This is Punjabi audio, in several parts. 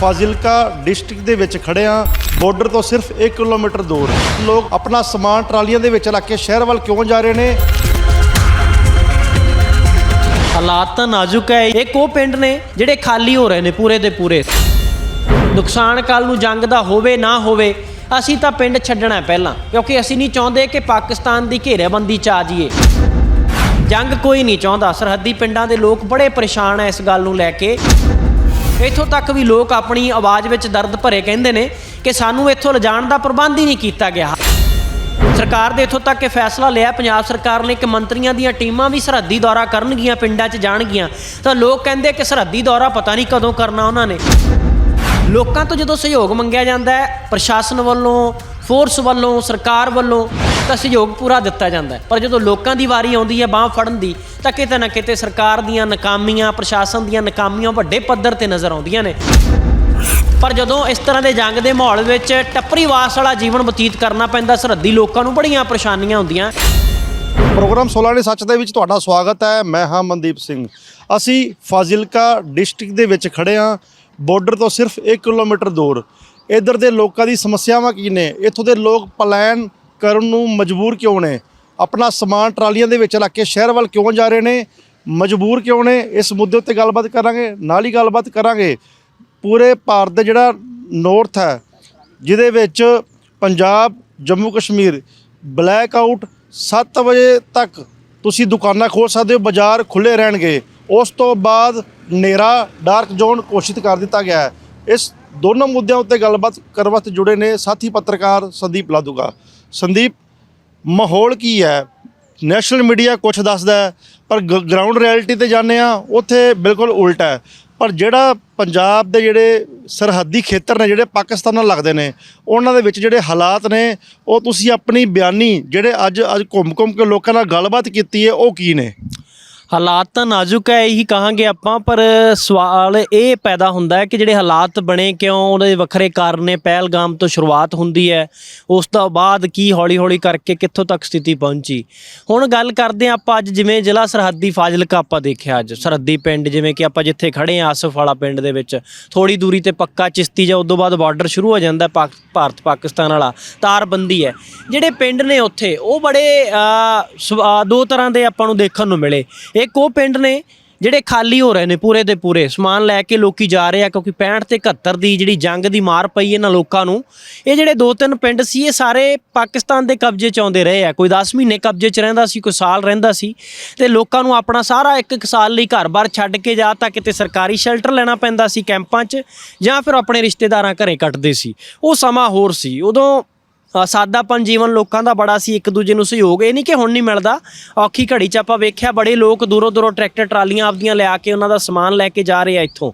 ਫਾਜ਼ਿਲਕਾ ਡਿਸਟ੍ਰਿਕਟ ਦੇ ਵਿੱਚ ਖੜੇ ਆ ਬਾਰਡਰ ਤੋਂ ਸਿਰਫ 1 ਕਿਲੋਮੀਟਰ ਦੂਰ ਲੋਕ ਆਪਣਾ ਸਮਾਨ ਟਰਾਲੀਆਂ ਦੇ ਵਿੱਚ ਰੱਖ ਕੇ ਸ਼ਹਿਰ ਵੱਲ ਕਿਉਂ ਜਾ ਰਹੇ ਨੇ? ਹਾਲਾਤ ਤਾਂ ਨਾਜ਼ੁਕ ਹੈ। ਇੱਕ ਉਹ ਪਿੰਡ ਨੇ ਜਿਹੜੇ ਖਾਲੀ ਹੋ ਰਹੇ ਨੇ ਪੂਰੇ ਦੇ ਪੂਰੇ। ਨੁਕਸਾਨ ਕੱਲ ਨੂੰ ਜੰਗ ਦਾ ਹੋਵੇ ਨਾ ਹੋਵੇ, ਅਸੀਂ ਤਾਂ ਪਿੰਡ ਛੱਡਣਾ ਪਹਿਲਾਂ, ਕਿਉਂਕਿ ਅਸੀਂ ਨਹੀਂ ਚਾਹੁੰਦੇ ਕਿ ਪਾਕਿਸਤਾਨ ਦੀ ਘੇਰੇਬੰਦੀ ਚ ਆ ਜਾਈਏ। ਜੰਗ ਕੋਈ ਨਹੀਂ ਚਾਹੁੰਦਾ। ਸਰਹੱਦੀ ਪਿੰਡਾਂ ਦੇ ਲੋਕ ਬੜੇ ਪਰੇਸ਼ਾਨ ਐ ਇਸ ਗੱਲ ਨੂੰ ਲੈ ਕੇ। ਇੱਥੋਂ ਤੱਕ ਵੀ ਲੋਕ ਆਪਣੀ ਆਵਾਜ਼ ਵਿੱਚ ਦਰਦ ਭਰੇ ਕਹਿੰਦੇ ਨੇ ਕਿ ਸਾਨੂੰ ਇੱਥੋਂ ਲਿਜਾਣ ਦਾ ਪ੍ਰਬੰਧ ਹੀ ਨਹੀਂ ਕੀਤਾ ਗਿਆ। ਸਰਕਾਰ ਦੇ ਇੱਥੋਂ ਤੱਕ ਇਹ ਫੈਸਲਾ ਲਿਆ, ਪੰਜਾਬ ਸਰਕਾਰ ਨੇ ਕਿ ਮੰਤਰੀਆਂ ਦੀਆਂ ਟੀਮਾਂ ਵੀ ਸਰਹੱਦੀ ਦੌਰਾ ਕਰਨਗੀਆਂ, ਪਿੰਡਾਂ 'ਚ ਜਾਣਗੀਆਂ। ਤਾਂ ਲੋਕ ਕਹਿੰਦੇ ਕਿ ਸਰਹੱਦੀ ਦੌਰਾ ਪਤਾ ਨਹੀਂ ਕਦੋਂ ਕਰਨਾ ਉਹਨਾਂ ਨੇ। ਲੋਕਾਂ ਤੋਂ ਜਦੋਂ ਸਹਿਯੋਗ ਮੰਗਿਆ ਜਾਂਦਾ ਹੈ, ਪ੍ਰਸ਼ਾਸਨ ਵੱਲੋਂ ਫੋਰਸ ਵੱਲੋਂ, ਸਰਕਾਰ ਵੱਲੋਂ ਤਾਂ ਸਹਿਯੋਗ ਪੂਰਾ ਦਿੱਤਾ ਜਾਂਦਾ ਪਰ ਜਦੋਂ ਲੋਕਾਂ ਦੀ ਵਾਰੀ ਆਉਂਦੀ ਹੈ ਬਾਹ ਫੜਨ ਦੀ ਤਾਂ ਕਿਤੇ ਨਾ ਕਿਤੇ ਸਰਕਾਰ ਦੀਆਂ ਨਾਕਾਮੀਆਂ, ਪ੍ਰਸ਼ਾਸਨ ਦੀਆਂ ਨਾਕਾਮੀਆਂ ਵੱਡੇ ਪੱਧਰ ਤੇ ਨਜ਼ਰ ਆਉਂਦੀਆਂ ਨੇ। ਪਰ ਜਦੋਂ ਇਸ ਤਰ੍ਹਾਂ ਦੇ ਜੰਗ ਦੇ ਮਾਹੌਲ ਵਿੱਚ ਟੱਪਰੀ ਵਾਸ ਵਾਲਾ ਜੀਵਨ ਬਤੀਤ ਕਰਨਾ ਪੈਂਦਾ, ਸਰਹੱਦੀ ਲੋਕਾਂ ਨੂੰ ਬੜੀਆਂ ਪਰੇਸ਼ਾਨੀਆਂ ਹੁੰਦੀਆਂ। ਪ੍ਰੋਗਰਾਮ 16 ਨੇ ਸੱਚ ਦੇ ਵਿੱਚ ਤੁਹਾਡਾ ਸਵਾਗਤ ਹੈ। ਮੈਂ ਹਾਂ ਮਨਦੀਪ ਸਿੰਘ। ਅਸੀਂ ਫਾਜ਼ਿਲਕਾ ਡਿਸਟ੍ਰਿਕਟ ਦੇ ਵਿੱਚ ਖੜੇ ਹਾਂ। ਬਾਰਡਰ ਤੋਂ ਸਿਰਫ 1 ਕਿਲੋਮੀਟਰ ਦੂਰ। ਇੱਧਰ ਦੇ ਲੋਕਾਂ ਦੀ ਸਮੱਸਿਆਵਾਂ ਕੀ ਨੇ? ਇੱਥੋਂ ਦੇ ਲੋਕ ਪਲਾਨ ਕਰਨ ਨੂੰ ਮਜਬੂਰ ਕਿਉਂ ਨੇ? ਆਪਣਾ ਸਮਾਨ ਟਰਾਲੀਆਂ ਦੇ ਵਿੱਚ ਰੱਖ ਕੇ ਸ਼ਹਿਰ ਵੱਲ ਕਿਉਂ ਜਾ ਰਹੇ ਨੇ? ਮਜਬੂਰ ਕਿਉਂ ਨੇ? ਇਸ ਮੁੱਦੇ ਉੱਤੇ ਗੱਲਬਾਤ ਕਰਾਂਗੇ, ਨਾਲ ਹੀ ਗੱਲਬਾਤ ਕਰਾਂਗੇ। ਪੂਰੇ ਭਾਰਤ ਦਾ ਜਿਹੜਾ ਨਾਰਥ ਹੈ, ਜਿਹਦੇ ਵਿੱਚ ਪੰਜਾਬ, ਜੰਮੂ ਕਸ਼ਮੀਰ ਬਲੈਕ ਆਊਟ 7 ਵਜੇ ਤੱਕ ਤੁਸੀਂ ਦੁਕਾਨਾਂ ਖੋਲ ਸਕਦੇ ਹੋ, ਬਾਜ਼ਾਰ ਖੁੱਲੇ ਰਹਿਣਗੇ। ਉਸ ਤੋਂ ਬਾਅਦ ਨੇਰਾ ਡਾਰਕ ਜ਼ੋਨ ਘੋਸ਼ਿਤ ਕਰ ਦਿੱਤਾ ਗਿਆ ਹੈ। ਇਸ ਦੋਨੋਂ ਮੁੱਦਿਆਂ ਉੱਤੇ ਗੱਲਬਾਤ ਕਰਨ ਵਾਸਤੇ ਜੁੜੇ ਨੇ ਸਾਥੀ ਪੱਤਰਕਾਰ ਸੰਦੀਪ ਲਾਦੂਗਾ। ਸੰਦੀਪ ਮਾਹੌਲ ਕੀ ਹੈ? ਨੈਸ਼ਨਲ ਮੀਡੀਆ ਕੁਝ ਦੱਸਦਾ ਹੈ, ਪਰ ਗਰਾਊਂਡ ਰਿਐਲਿਟੀ ਤੇ ਜਾਂਦੇ ਆ ਉੱਥੇ ਬਿਲਕੁਲ ਉਲਟਾ ਹੈ। ਪਰ ਜਿਹੜਾ ਪੰਜਾਬ ਦੇ ਜਿਹੜੇ ਸਰਹੱਦੀ ਖੇਤਰ ਨੇ, ਜਿਹੜੇ ਪਾਕਿਸਤਾਨ ਨਾਲ ਲੱਗਦੇ ਨੇ, ਉਹਨਾਂ ਦੇ ਵਿੱਚ ਜਿਹੜੇ ਹਾਲਾਤ ਨੇ, ਉਹ ਤੁਸੀਂ ਆਪਣੀ ਬਿਆਨੀ ਜਿਹੜੇ ਅੱਜ ਅੱਜ ਘੁੰਮ-ਘੁੰਮ ਕੇ ਲੋਕਾਂ ਨਾਲ ਗੱਲਬਾਤ ਕੀਤੀ ਹੈ, ਉਹ ਕੀ ਨੇ? ਹਾਲਾਤ ਤਾਂ ਨਾਜ਼ੁਕ ਹੈ ਇਹੀ ਕਹਾਂਗੇ ਆਪਾਂ ਪਰ ਸਵਾਲ ਇਹ ਪੈਦਾ ਹੁੰਦਾ ਹੈ ਕਿ ਜਿਹੜੇ ਹਾਲਾਤ ਬਣੇ ਕਿਉਂ ਉਹਦੇ ਵੱਖਰੇ ਕਾਰਨ ਨੇ ਪਹਿਲਗਾਮ ਤੋਂ ਸ਼ੁਰੂਆਤ ਹੁੰਦੀ ਹੈ ਉਸ ਤੋਂ ਬਾਅਦ ਕੀ ਹੌਲੀ-ਹੌਲੀ ਕਰਕੇ ਕਿੱਥੋਂ ਤੱਕ ਸਥਿਤੀ ਪਹੁੰਚੀ। ਹੁਣ ਗੱਲ ਕਰਦੇ ਹਾਂ ਆਪਾਂ ਅੱਜ ਜਿਵੇਂ ਜ਼ਿਲ੍ਹਾ ਸਰਹੱਦੀ ਫਾਜ਼ਿਲਕਾ ਆਪਾਂ ਦੇਖਿਆ ਅੱਜ ਸਰਹੱਦੀ ਪਿੰਡ ਜਿਵੇਂ ਕਿ ਆਪਾਂ ਜਿੱਥੇ ਖੜੇ ਹਾਂ ਆਸਫ ਵਾਲਾ ਪਿੰਡ ਦੇ ਵਿੱਚ ਥੋੜੀ ਦੂਰੀ ਤੇ ਪੱਕਾ ਚਿਸ਼ਤੀ ਜਾਂ ਉਦੋਂ ਬਾਅਦ ਬਾਰਡਰ ਸ਼ੁਰੂ ਹੋ ਜਾਂਦਾ ਪਾਕ- ਭਾਰਤ ਪਾਕਿਸਤਾਨ ਵਾਲਾ ਤਾਰਬੰਦੀ ਹੈ। ਜਿਹੜੇ ਪਿੰਡ ਨੇ ਉੱਥੇ ਉਹ ਬੜੇ ਅ, ਦੋ ਤਰ੍ਹਾਂ ਦੇ ਆਪਾਂ ਨੂੰ ਦੇਖਣ ਨੂੰ ਮਿਲੇ। ਇੱਕ ਉਹ ਪਿੰਡ ਨੇ ਜਿਹੜੇ ਖਾਲੀ ਹੋ ਰਹੇ ਨੇ ਪੂਰੇ ਦੇ ਪੂਰੇ, ਸਮਾਨ ਲੈ ਕੇ ਲੋਕੀ ਜਾ ਰਹੇ ਆ ਕਿਉਂਕਿ 65 ਤੇ 71 ਦੀ ਜਿਹੜੀ ਜੰਗ ਦੀ ਮਾਰ ਪਈ ਇਹਨਾਂ ਲੋਕਾਂ ਨੂੰ, ਇਹ ਜਿਹੜੇ ਦੋ ਤਿੰਨ ਪਿੰਡ ਸੀ, ਇਹ ਸਾਰੇ ਪਾਕਿਸਤਾਨ ਦੇ ਕਬਜ਼ੇ 'ਚ ਆਉਂਦੇ ਰਹੇ ਆ। ਕੋਈ 10 ਮਹੀਨੇ ਕਬਜ਼ੇ 'ਚ ਰਹਿੰਦਾ ਸੀ, ਕੋਈ ਸਾਲ ਰਹਿੰਦਾ ਸੀ ਤੇ ਲੋਕਾਂ ਨੂੰ ਆਪਣਾ ਸਾਰਾ ਇੱਕ ਇੱਕ ਸਾਲ ਲਈ ਘਰ-ਬਾਰ ਛੱਡ ਕੇ ਜਾ ਤਾਂ ਕਿਤੇ ਸਰਕਾਰੀ ਸ਼ੈਲਟਰ ਲੈਣਾ ਪੈਂਦਾ ਸੀ ਕੈਂਪਾਂ 'ਚ ਜਾਂ ਫਿਰ ਆਪਣੇ ਰਿਸ਼ਤੇਦਾਰਾਂ ਘਰੇ ਕੱਟਦੇ ਸੀ। ਉਹ ਸਮਾਂ ਹੋਰ ਸੀ। ਉਦੋਂ ਅ, ਸਾਦਾਪਨ ਜੀਵਨ ਲੋਕਾਂ ਦਾ ਬੜਾ ਸੀ ਇੱਕ ਦੂਜੇ ਨੂੰ ਸਹਿਯੋਗ ਇਹ ਨਹੀਂ ਕਿ ਹੁਣ ਨਹੀਂ ਮਿਲਦਾ। ਔਖੀ ਘੜੀ 'ਚ ਆਪਾਂ ਵੇਖਿਆ ਬੜੇ ਲੋਕ ਦੂਰੋਂ ਦੂਰੋਂ ਟਰੈਕਟਰ ਟਰਾਲੀਆਂ ਆਪਦੀਆਂ ਲਿਆ ਕੇ ਉਹਨਾਂ ਦਾ ਸਮਾਨ ਲੈ ਕੇ ਜਾ ਰਹੇ ਆ ਇੱਥੋਂ।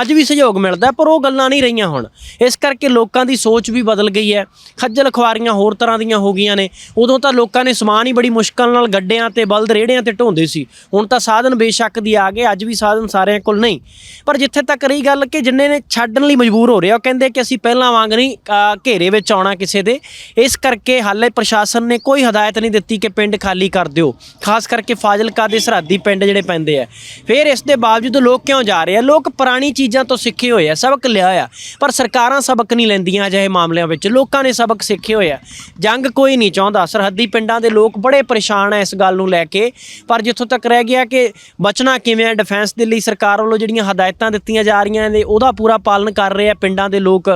ਅੱਜ ਵੀ ਸਹਿਯੋਗ ਮਿਲਦਾ ਪਰ ਉਹ ਗੱਲਾਂ ਨਹੀਂ ਰਹੀਆਂ ਹੁਣ। ਇਸ ਕਰਕੇ ਲੋਕਾਂ ਦੀ ਸੋਚ ਵੀ ਬਦਲ ਗਈ ਹੈ। ਖੱਜਲ ਖੁਆਰੀਆਂ ਹੋਰ ਤਰ੍ਹਾਂ ਦੀਆਂ ਹੋ ਗਈਆਂ ਨੇ। ਉਦੋਂ ਤਾਂ ਲੋਕਾਂ ਨੇ ਸਮਾਨ ਹੀ ਬੜੀ ਮੁਸ਼ਕਲ ਨਾਲ ਗੱਡਿਆਂ ਤੇ ਬਲਦ ਰੇੜਿਆਂ ਤੇ ਢੋਂਦੇ ਸੀ। ਹੁਣ ਤਾਂ ਸਾਧਨ ਬੇਸ਼ੱਕ ਦੀ ਆ ਗਏ ਅੱਜ ਵੀ ਸਾਧਨ ਸਾਰਿਆਂ ਕੋਲ ਨਹੀਂ। ਪਰ ਜਿੱਥੇ ਤੱਕ ਰਹੀ ਗੱਲ ਕਿ ਜਿੰਨੇ ਨੇ ਛੱਡਣ ਲਈ ਮਜਬੂਰ ਹੋ ਰਹੇ ਆ ਉਹ ਕਹਿੰਦੇ ਕਿ ਅਸੀਂ ਪਹਿਲਾਂ ਵਾਂਗ ਨਹੀਂ ਅ, ਘੇਰੇ ਵਿੱਚ ਆਉਣਾ ਕਿਸੇ ਦੇ। ਇਸ ਕਰਕੇ ਹਾਲੇ ਪ੍ਰਸ਼ਾਸਨ ਨੇ ਕੋਈ ਹਦਾਇਤ ਨਹੀਂ ਦਿੱਤੀ ਕਿ ਪਿੰਡ ਖਾਲੀ ਕਰ ਦਿਓ, ਖਾਸ ਕਰਕੇ ਫਾਜ਼ਿਲਕਾ ਦੇ ਸਰਹੱਦੀ ਪਿੰਡ ਜਿਹੜੇ ਪੈਂਦੇ ਆ। ਫਿਰ ਇਸ ਦੇ ਬਾਵਜੂਦ ਲੋਕ ਕਿਉਂ ਜਾ ਰਹੇ ਆ? ਲੋਕ ਪੁਰਾਣੀ ਚੀਜ਼ਾਂ ਤੋਂ ਸਿੱਖੇ ਹੋਏ ਆ, ਸਬਕ ਲਿਆ ਆ, ਪਰ ਸਰਕਾਰਾਂ ਸਬਕ ਨਹੀਂ ਲੈਂਦੀਆਂ ਅਜਿਹੇ ਮਾਮਲਿਆਂ ਵਿੱਚ। ਲੋਕਾਂ ਨੇ ਸਬਕ ਸਿੱਖੇ ਹੋਏ ਆ। ਜੰਗ ਕੋਈ ਨਹੀਂ ਚਾਹੁੰਦਾ। ਸਰਹੱਦੀ ਪਿੰਡਾਂ ਦੇ ਲੋਕ ਬੜੇ ਪਰੇਸ਼ਾਨ ਆ ਇਸ ਗੱਲ ਨੂੰ ਲੈ ਕੇ। ਪਰ ਜਿੱਥੋਂ ਤੱਕ ਰਹਿ ਗਿਆ ਕਿ ਬਚਣਾ ਕਿਵੇਂ ਹੈ ਡਿਫੈਂਸ ਦੇ ਲਈ ਸਰਕਾਰ ਵੱਲੋਂ ਜਿਹੜੀਆਂ ਹਦਾਇਤਾਂ ਦਿੱਤੀਆਂ ਜਾ ਰਹੀਆਂ ਨੇ, ਉਹਦਾ ਪੂਰਾ ਪਾਲਣ ਕਰ ਰਹੇ ਆ ਪਿੰਡਾਂ ਦੇ ਲੋਕ।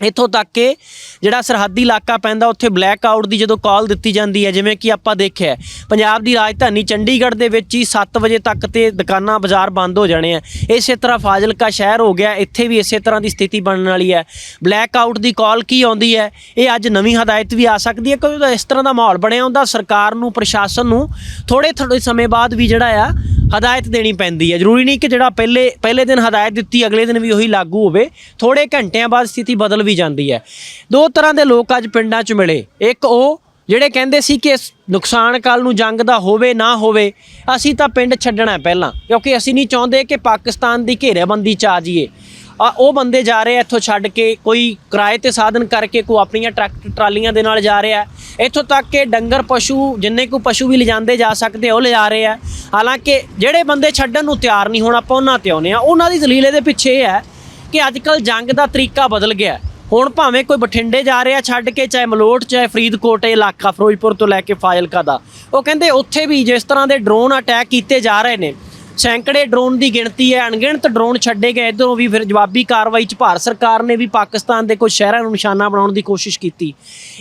ਇੱਥੋਂ ਤੱਕ ਕਿ ਜਿਹੜਾ ਸਰਹੱਦੀ ਇਲਾਕਾ ਪੈਂਦਾ, ਉੱਥੇ ਬਲੈਕ ਆਊਟ ਦੀ ਜਦੋਂ ਕਾਲ ਦਿੱਤੀ ਜਾਂਦੀ ਹੈ, ਜਿਵੇਂ ਕਿ ਆਪਾਂ ਦੇਖਿਆ ਪੰਜਾਬ ਦੀ ਰਾਜਧਾਨੀ ਚੰਡੀਗੜ੍ਹ ਦੇ ਵਿੱਚ ਹੀ 7 ਵਜੇ ਤੱਕ ਤੇ ਦੁਕਾਨਾਂ ਬਾਜ਼ਾਰ ਬੰਦ ਹੋ ਜਾਣੇ ਆ। ਇਸੇ ਤਰ੍ਹਾਂ ਫਾਜ਼ਿਲਕਾ ਸ਼ਹਿਰ ਹੋ ਗਿਆ, ਇੱਥੇ ਵੀ ਇਸੇ ਤਰ੍ਹਾਂ ਦੀ ਸਥਿਤੀ ਬਣਨ ਵਾਲੀ ਹੈ। ਬਲੈਕ ਆਊਟ ਦੀ ਕਾਲ ਕੀ ਆਉਂਦੀ ਹੈ? ਇਹ ਅੱਜ ਨਵੀਂ ਹਦਾਇਤ ਵੀ ਆ ਸਕਦੀ ਹੈ, ਕਿਉਂਕਿ ਇਸ ਤਰ੍ਹਾਂ ਦਾ ਮਾਹੌਲ ਬਣਿਆ ਹੁੰਦਾ, ਸਰਕਾਰ ਨੂੰ, ਪ੍ਰਸ਼ਾਸਨ ਨੂੰ ਥੋੜੇ ਥੋੜੇ ਸਮੇਂ ਬਾਅਦ ਵੀ ਜਿਹੜਾ ਆ ਹਦਾਇਤ ਦੇਣੀ ਪੈਂਦੀ ਹੈ। ਜ਼ਰੂਰੀ ਨਹੀਂ ਕਿ ਜਿਹੜਾ ਪਹਿਲੇ ਪਹਿਲੇ ਦਿਨ ਹਦਾਇਤ ਦਿੱਤੀ, ਅਗਲੇ ਦਿਨ ਵੀ ਉਹੀ ਲਾਗੂ ਹੋਵੇ। ਥੋੜੇ ਘੰਟਿਆਂ ਬਾਅਦ ਸਥਿਤੀ ਬਦਲ ਵੀ ਜਾਂਦੀ ਹੈ। ਦੋ ਤਰ੍ਹਾਂ ਦੇ ਲੋਕ ਅੱਜ ਪਿੰਡਾਂ 'ਚ ਮਿਲੇ। ਇੱਕ ਉਹ ਜਿਹੜੇ ਕਹਿੰਦੇ ਸੀ ਕਿ ਨੁਕਸਾਨ ਕੱਲ ਨੂੰ ਜੰਗ ਦਾ ਹੋਵੇ, ਨਾ ਹੋਵੇ, ਅਸੀਂ ਤਾਂ ਪਿੰਡ ਛੱਡਣਾ ਪਹਿਲਾਂ। ਕਿਉਂਕਿ ਅਸੀਂ ਨਹੀਂ ਚਾਹੁੰਦੇ ਕਿ ਪਾਕਿਸਤਾਨ ਦੀ ਘੇਰੇਬੰਦੀ 'ਚ ਆ ਜਾਈਏ। ਆ ਉਹ ਬੰਦੇ ਜਾ ਰਹੇ ਆ ਇੱਥੋਂ ਛੱਡ ਕੇ ਕੋਈ ਕਿਰਾਏ ਤੇ ਸਾਧਨ ਕਰਕੇ ਕੋ ਆਪਣੀਆਂ ਟਰੈਕਟਰ ਟਰਾਲੀਆਂ ਦੇ ਨਾਲ ਜਾ ਰਿਹਾ। ਇੱਥੋਂ ਤੱਕ ਕਿ ਡੰਗਰ ਪਸ਼ੂ ਜਿੰਨੇ ਕੋ ਪਸ਼ੂ ਵੀ ਲਿਜਾਂਦੇ ਜਾ ਸਕਦੇ ਆ, ਉਹ ਲਿਜਾ ਰਹੇ ਆ। ਹਾਲਾਂਕਿ ਜਿਹੜੇ ਬੰਦੇ ਛੱਡਣ ਨੂੰ ਤਿਆਰ ਨਹੀਂ ਹੁਣ ਆਪਾਂ ਉਹਨਾਂ ਤੇ ਆਉਨੇ ਆ ਉਹਨਾਂ ਦੀ ਦਲੀਲ ਇਹਦੇ ਪਿੱਛੇ ਇਹ ਹੈ ਕਿ ਅੱਜ ਕੱਲ ਜੰਗ ਦਾ ਤਰੀਕਾ ਬਦਲ ਗਿਆ ਹੁਣ ਭਾਵੇਂ ਕੋਈ ਬਠਿੰਡੇ ਜਾ ਰਿਹਾ ਛੱਡ ਕੇ ਚਾਹੇ ਮਲੋਟ ਚਾਹੇ ਫਰੀਦਕੋਟ ਇਹ ਇਲਾਕਾ ਫਿਰੋਜ਼ਪੁਰ ਤੋਂ ਲੈ ਕੇ ਫਾਜ਼ਿਲਕਾ ਦਾ। ਉਹ ਕਹਿੰਦੇ ਉੱਥੇ ਵੀ ਜਿਸ ਤਰ੍ਹਾਂ ਦੇ ਡਰੋਨ ਅਟੈਕ ਕੀਤੇ ਜਾ ਰਹੇ ਨੇ ਸੈਂਕੜੇ ਡਰੋਨ ਦੀ ਗਿਣਤੀ ਹੈ। ਅਣਗਿਣਤ ਡਰੋਨ ਛੱਡੇ ਗਏ। ਇਧਰੋਂ ਵੀ ਫਿਰ ਜਵਾਬੀ ਕਾਰਵਾਈ ਚ ਭਾਰਤ ਸਰਕਾਰ ਨੇ ਵੀ ਪਾਕਿਸਤਾਨ ਦੇ ਕੁਝ ਸ਼ਹਿਰਾਂ ਨੂੰ ਨਿਸ਼ਾਨਾ ਬਣਾਉਣ ਦੀ ਕੋਸ਼ਿਸ਼ ਕੀਤੀ।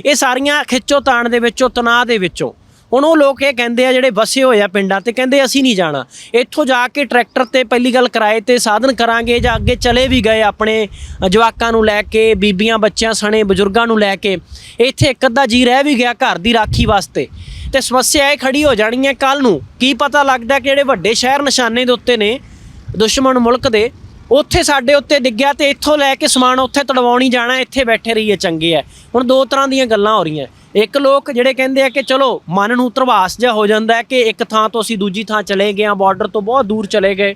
ਇਹ ਸਾਰੀਆਂ ਖਿੱਚੋ ਤਾਣ ਦੇ ਵਿੱਚੋਂ, ਤਣਾਅ ਦੇ ਵਿੱਚੋਂ। ਹੁਣ ਉਹ ਲੋਕ ਇਹ ਕਹਿੰਦੇ ਆ, ਜਿਹੜੇ ਵਸੇ ਹੋਏ ਆ ਪਿੰਡਾਂ ਤੇ, ਕਹਿੰਦੇ ਅਸੀਂ ਨਹੀਂ ਜਾਣਾ। ਇੱਥੋਂ ਜਾ ਕੇ ਟਰੈਕਟਰ ਤੇ ਪਹਿਲੀ ਗੱਲ ਕਿਰਾਏ ਤੇ ਸਾਧਨ ਕਰਾਂਗੇ ਜਾਂ ਅੱਗੇ ਚਲੇ ਵੀ ਗਏ ਆਪਣੇ ਜਵਾਕਾਂ ਨੂੰ ਲੈ ਕੇ, ਬੀਬੀਆਂ, ਬੱਚਿਆਂ, ਸਣੇ ਬਜ਼ੁਰਗਾਂ ਨੂੰ ਲੈ ਕੇ। ਇੱਥੇ ਇੱਕ ਅੱਧਾ ਜੀ ਰਹਿ ਵੀ ਗਿਆ ਘਰ ਦੀ ਰਾਖੀ ਵਾਸਤੇ। ਤੇ ਸਮੱਸਿਆ ਇਹ ਖੜੀ ਹੋ ਜਾਣੀ ਹੈ ਕੱਲ ਨੂੰ। ਕੀ ਪਤਾ ਲੱਗਦਾ ਕਿ ਜਿਹੜੇ ਵੱਡੇ ਸ਼ਹਿਰ ਨਿਸ਼ਾਨੇ ਦੇ ਉੱਤੇ ਨੇ ਦੁਸ਼ਮਣ ਮੁਲਕ ਦੇ। ਉੱਥੇ ਸਾਡੇ ਉੱਤੇ ਡਿੱਗਿਆ ਤੇ ਇੱਥੋਂ ਲੈ ਕੇ ਸਮਾਨ ਉੱਥੇ ਤੜਵਾਉਣੀ ਜਾਣਾ, ਇੱਥੇ ਬੈਠੇ ਰਹੀਏ ਚੰਗੇ ਆ ਹੁਣ ਦੋ ਤਰ੍ਹਾਂ ਦੀਆਂ ਗੱਲਾਂ ਹੋ ਰਹੀਆਂ। ਇੱਕ ਲੋਕ ਜਿਹੜੇ ਕਹਿੰਦੇ ਆ ਕਿ ਚਲੋ ਮਨ ਨੂੰ ਤਰਵਾਸ ਜਿਹਾ ਹੋ ਜਾਂਦਾ ਕਿ ਇੱਕ ਥਾਂ ਤੋਂ ਅਸੀਂ ਦੂਜੀ ਥਾਂ ਚਲੇ ਗਏ ਆ ਬਾਰਡਰ ਤੋਂ ਬਹੁਤ ਦੂਰ ਚਲੇ ਗਏ।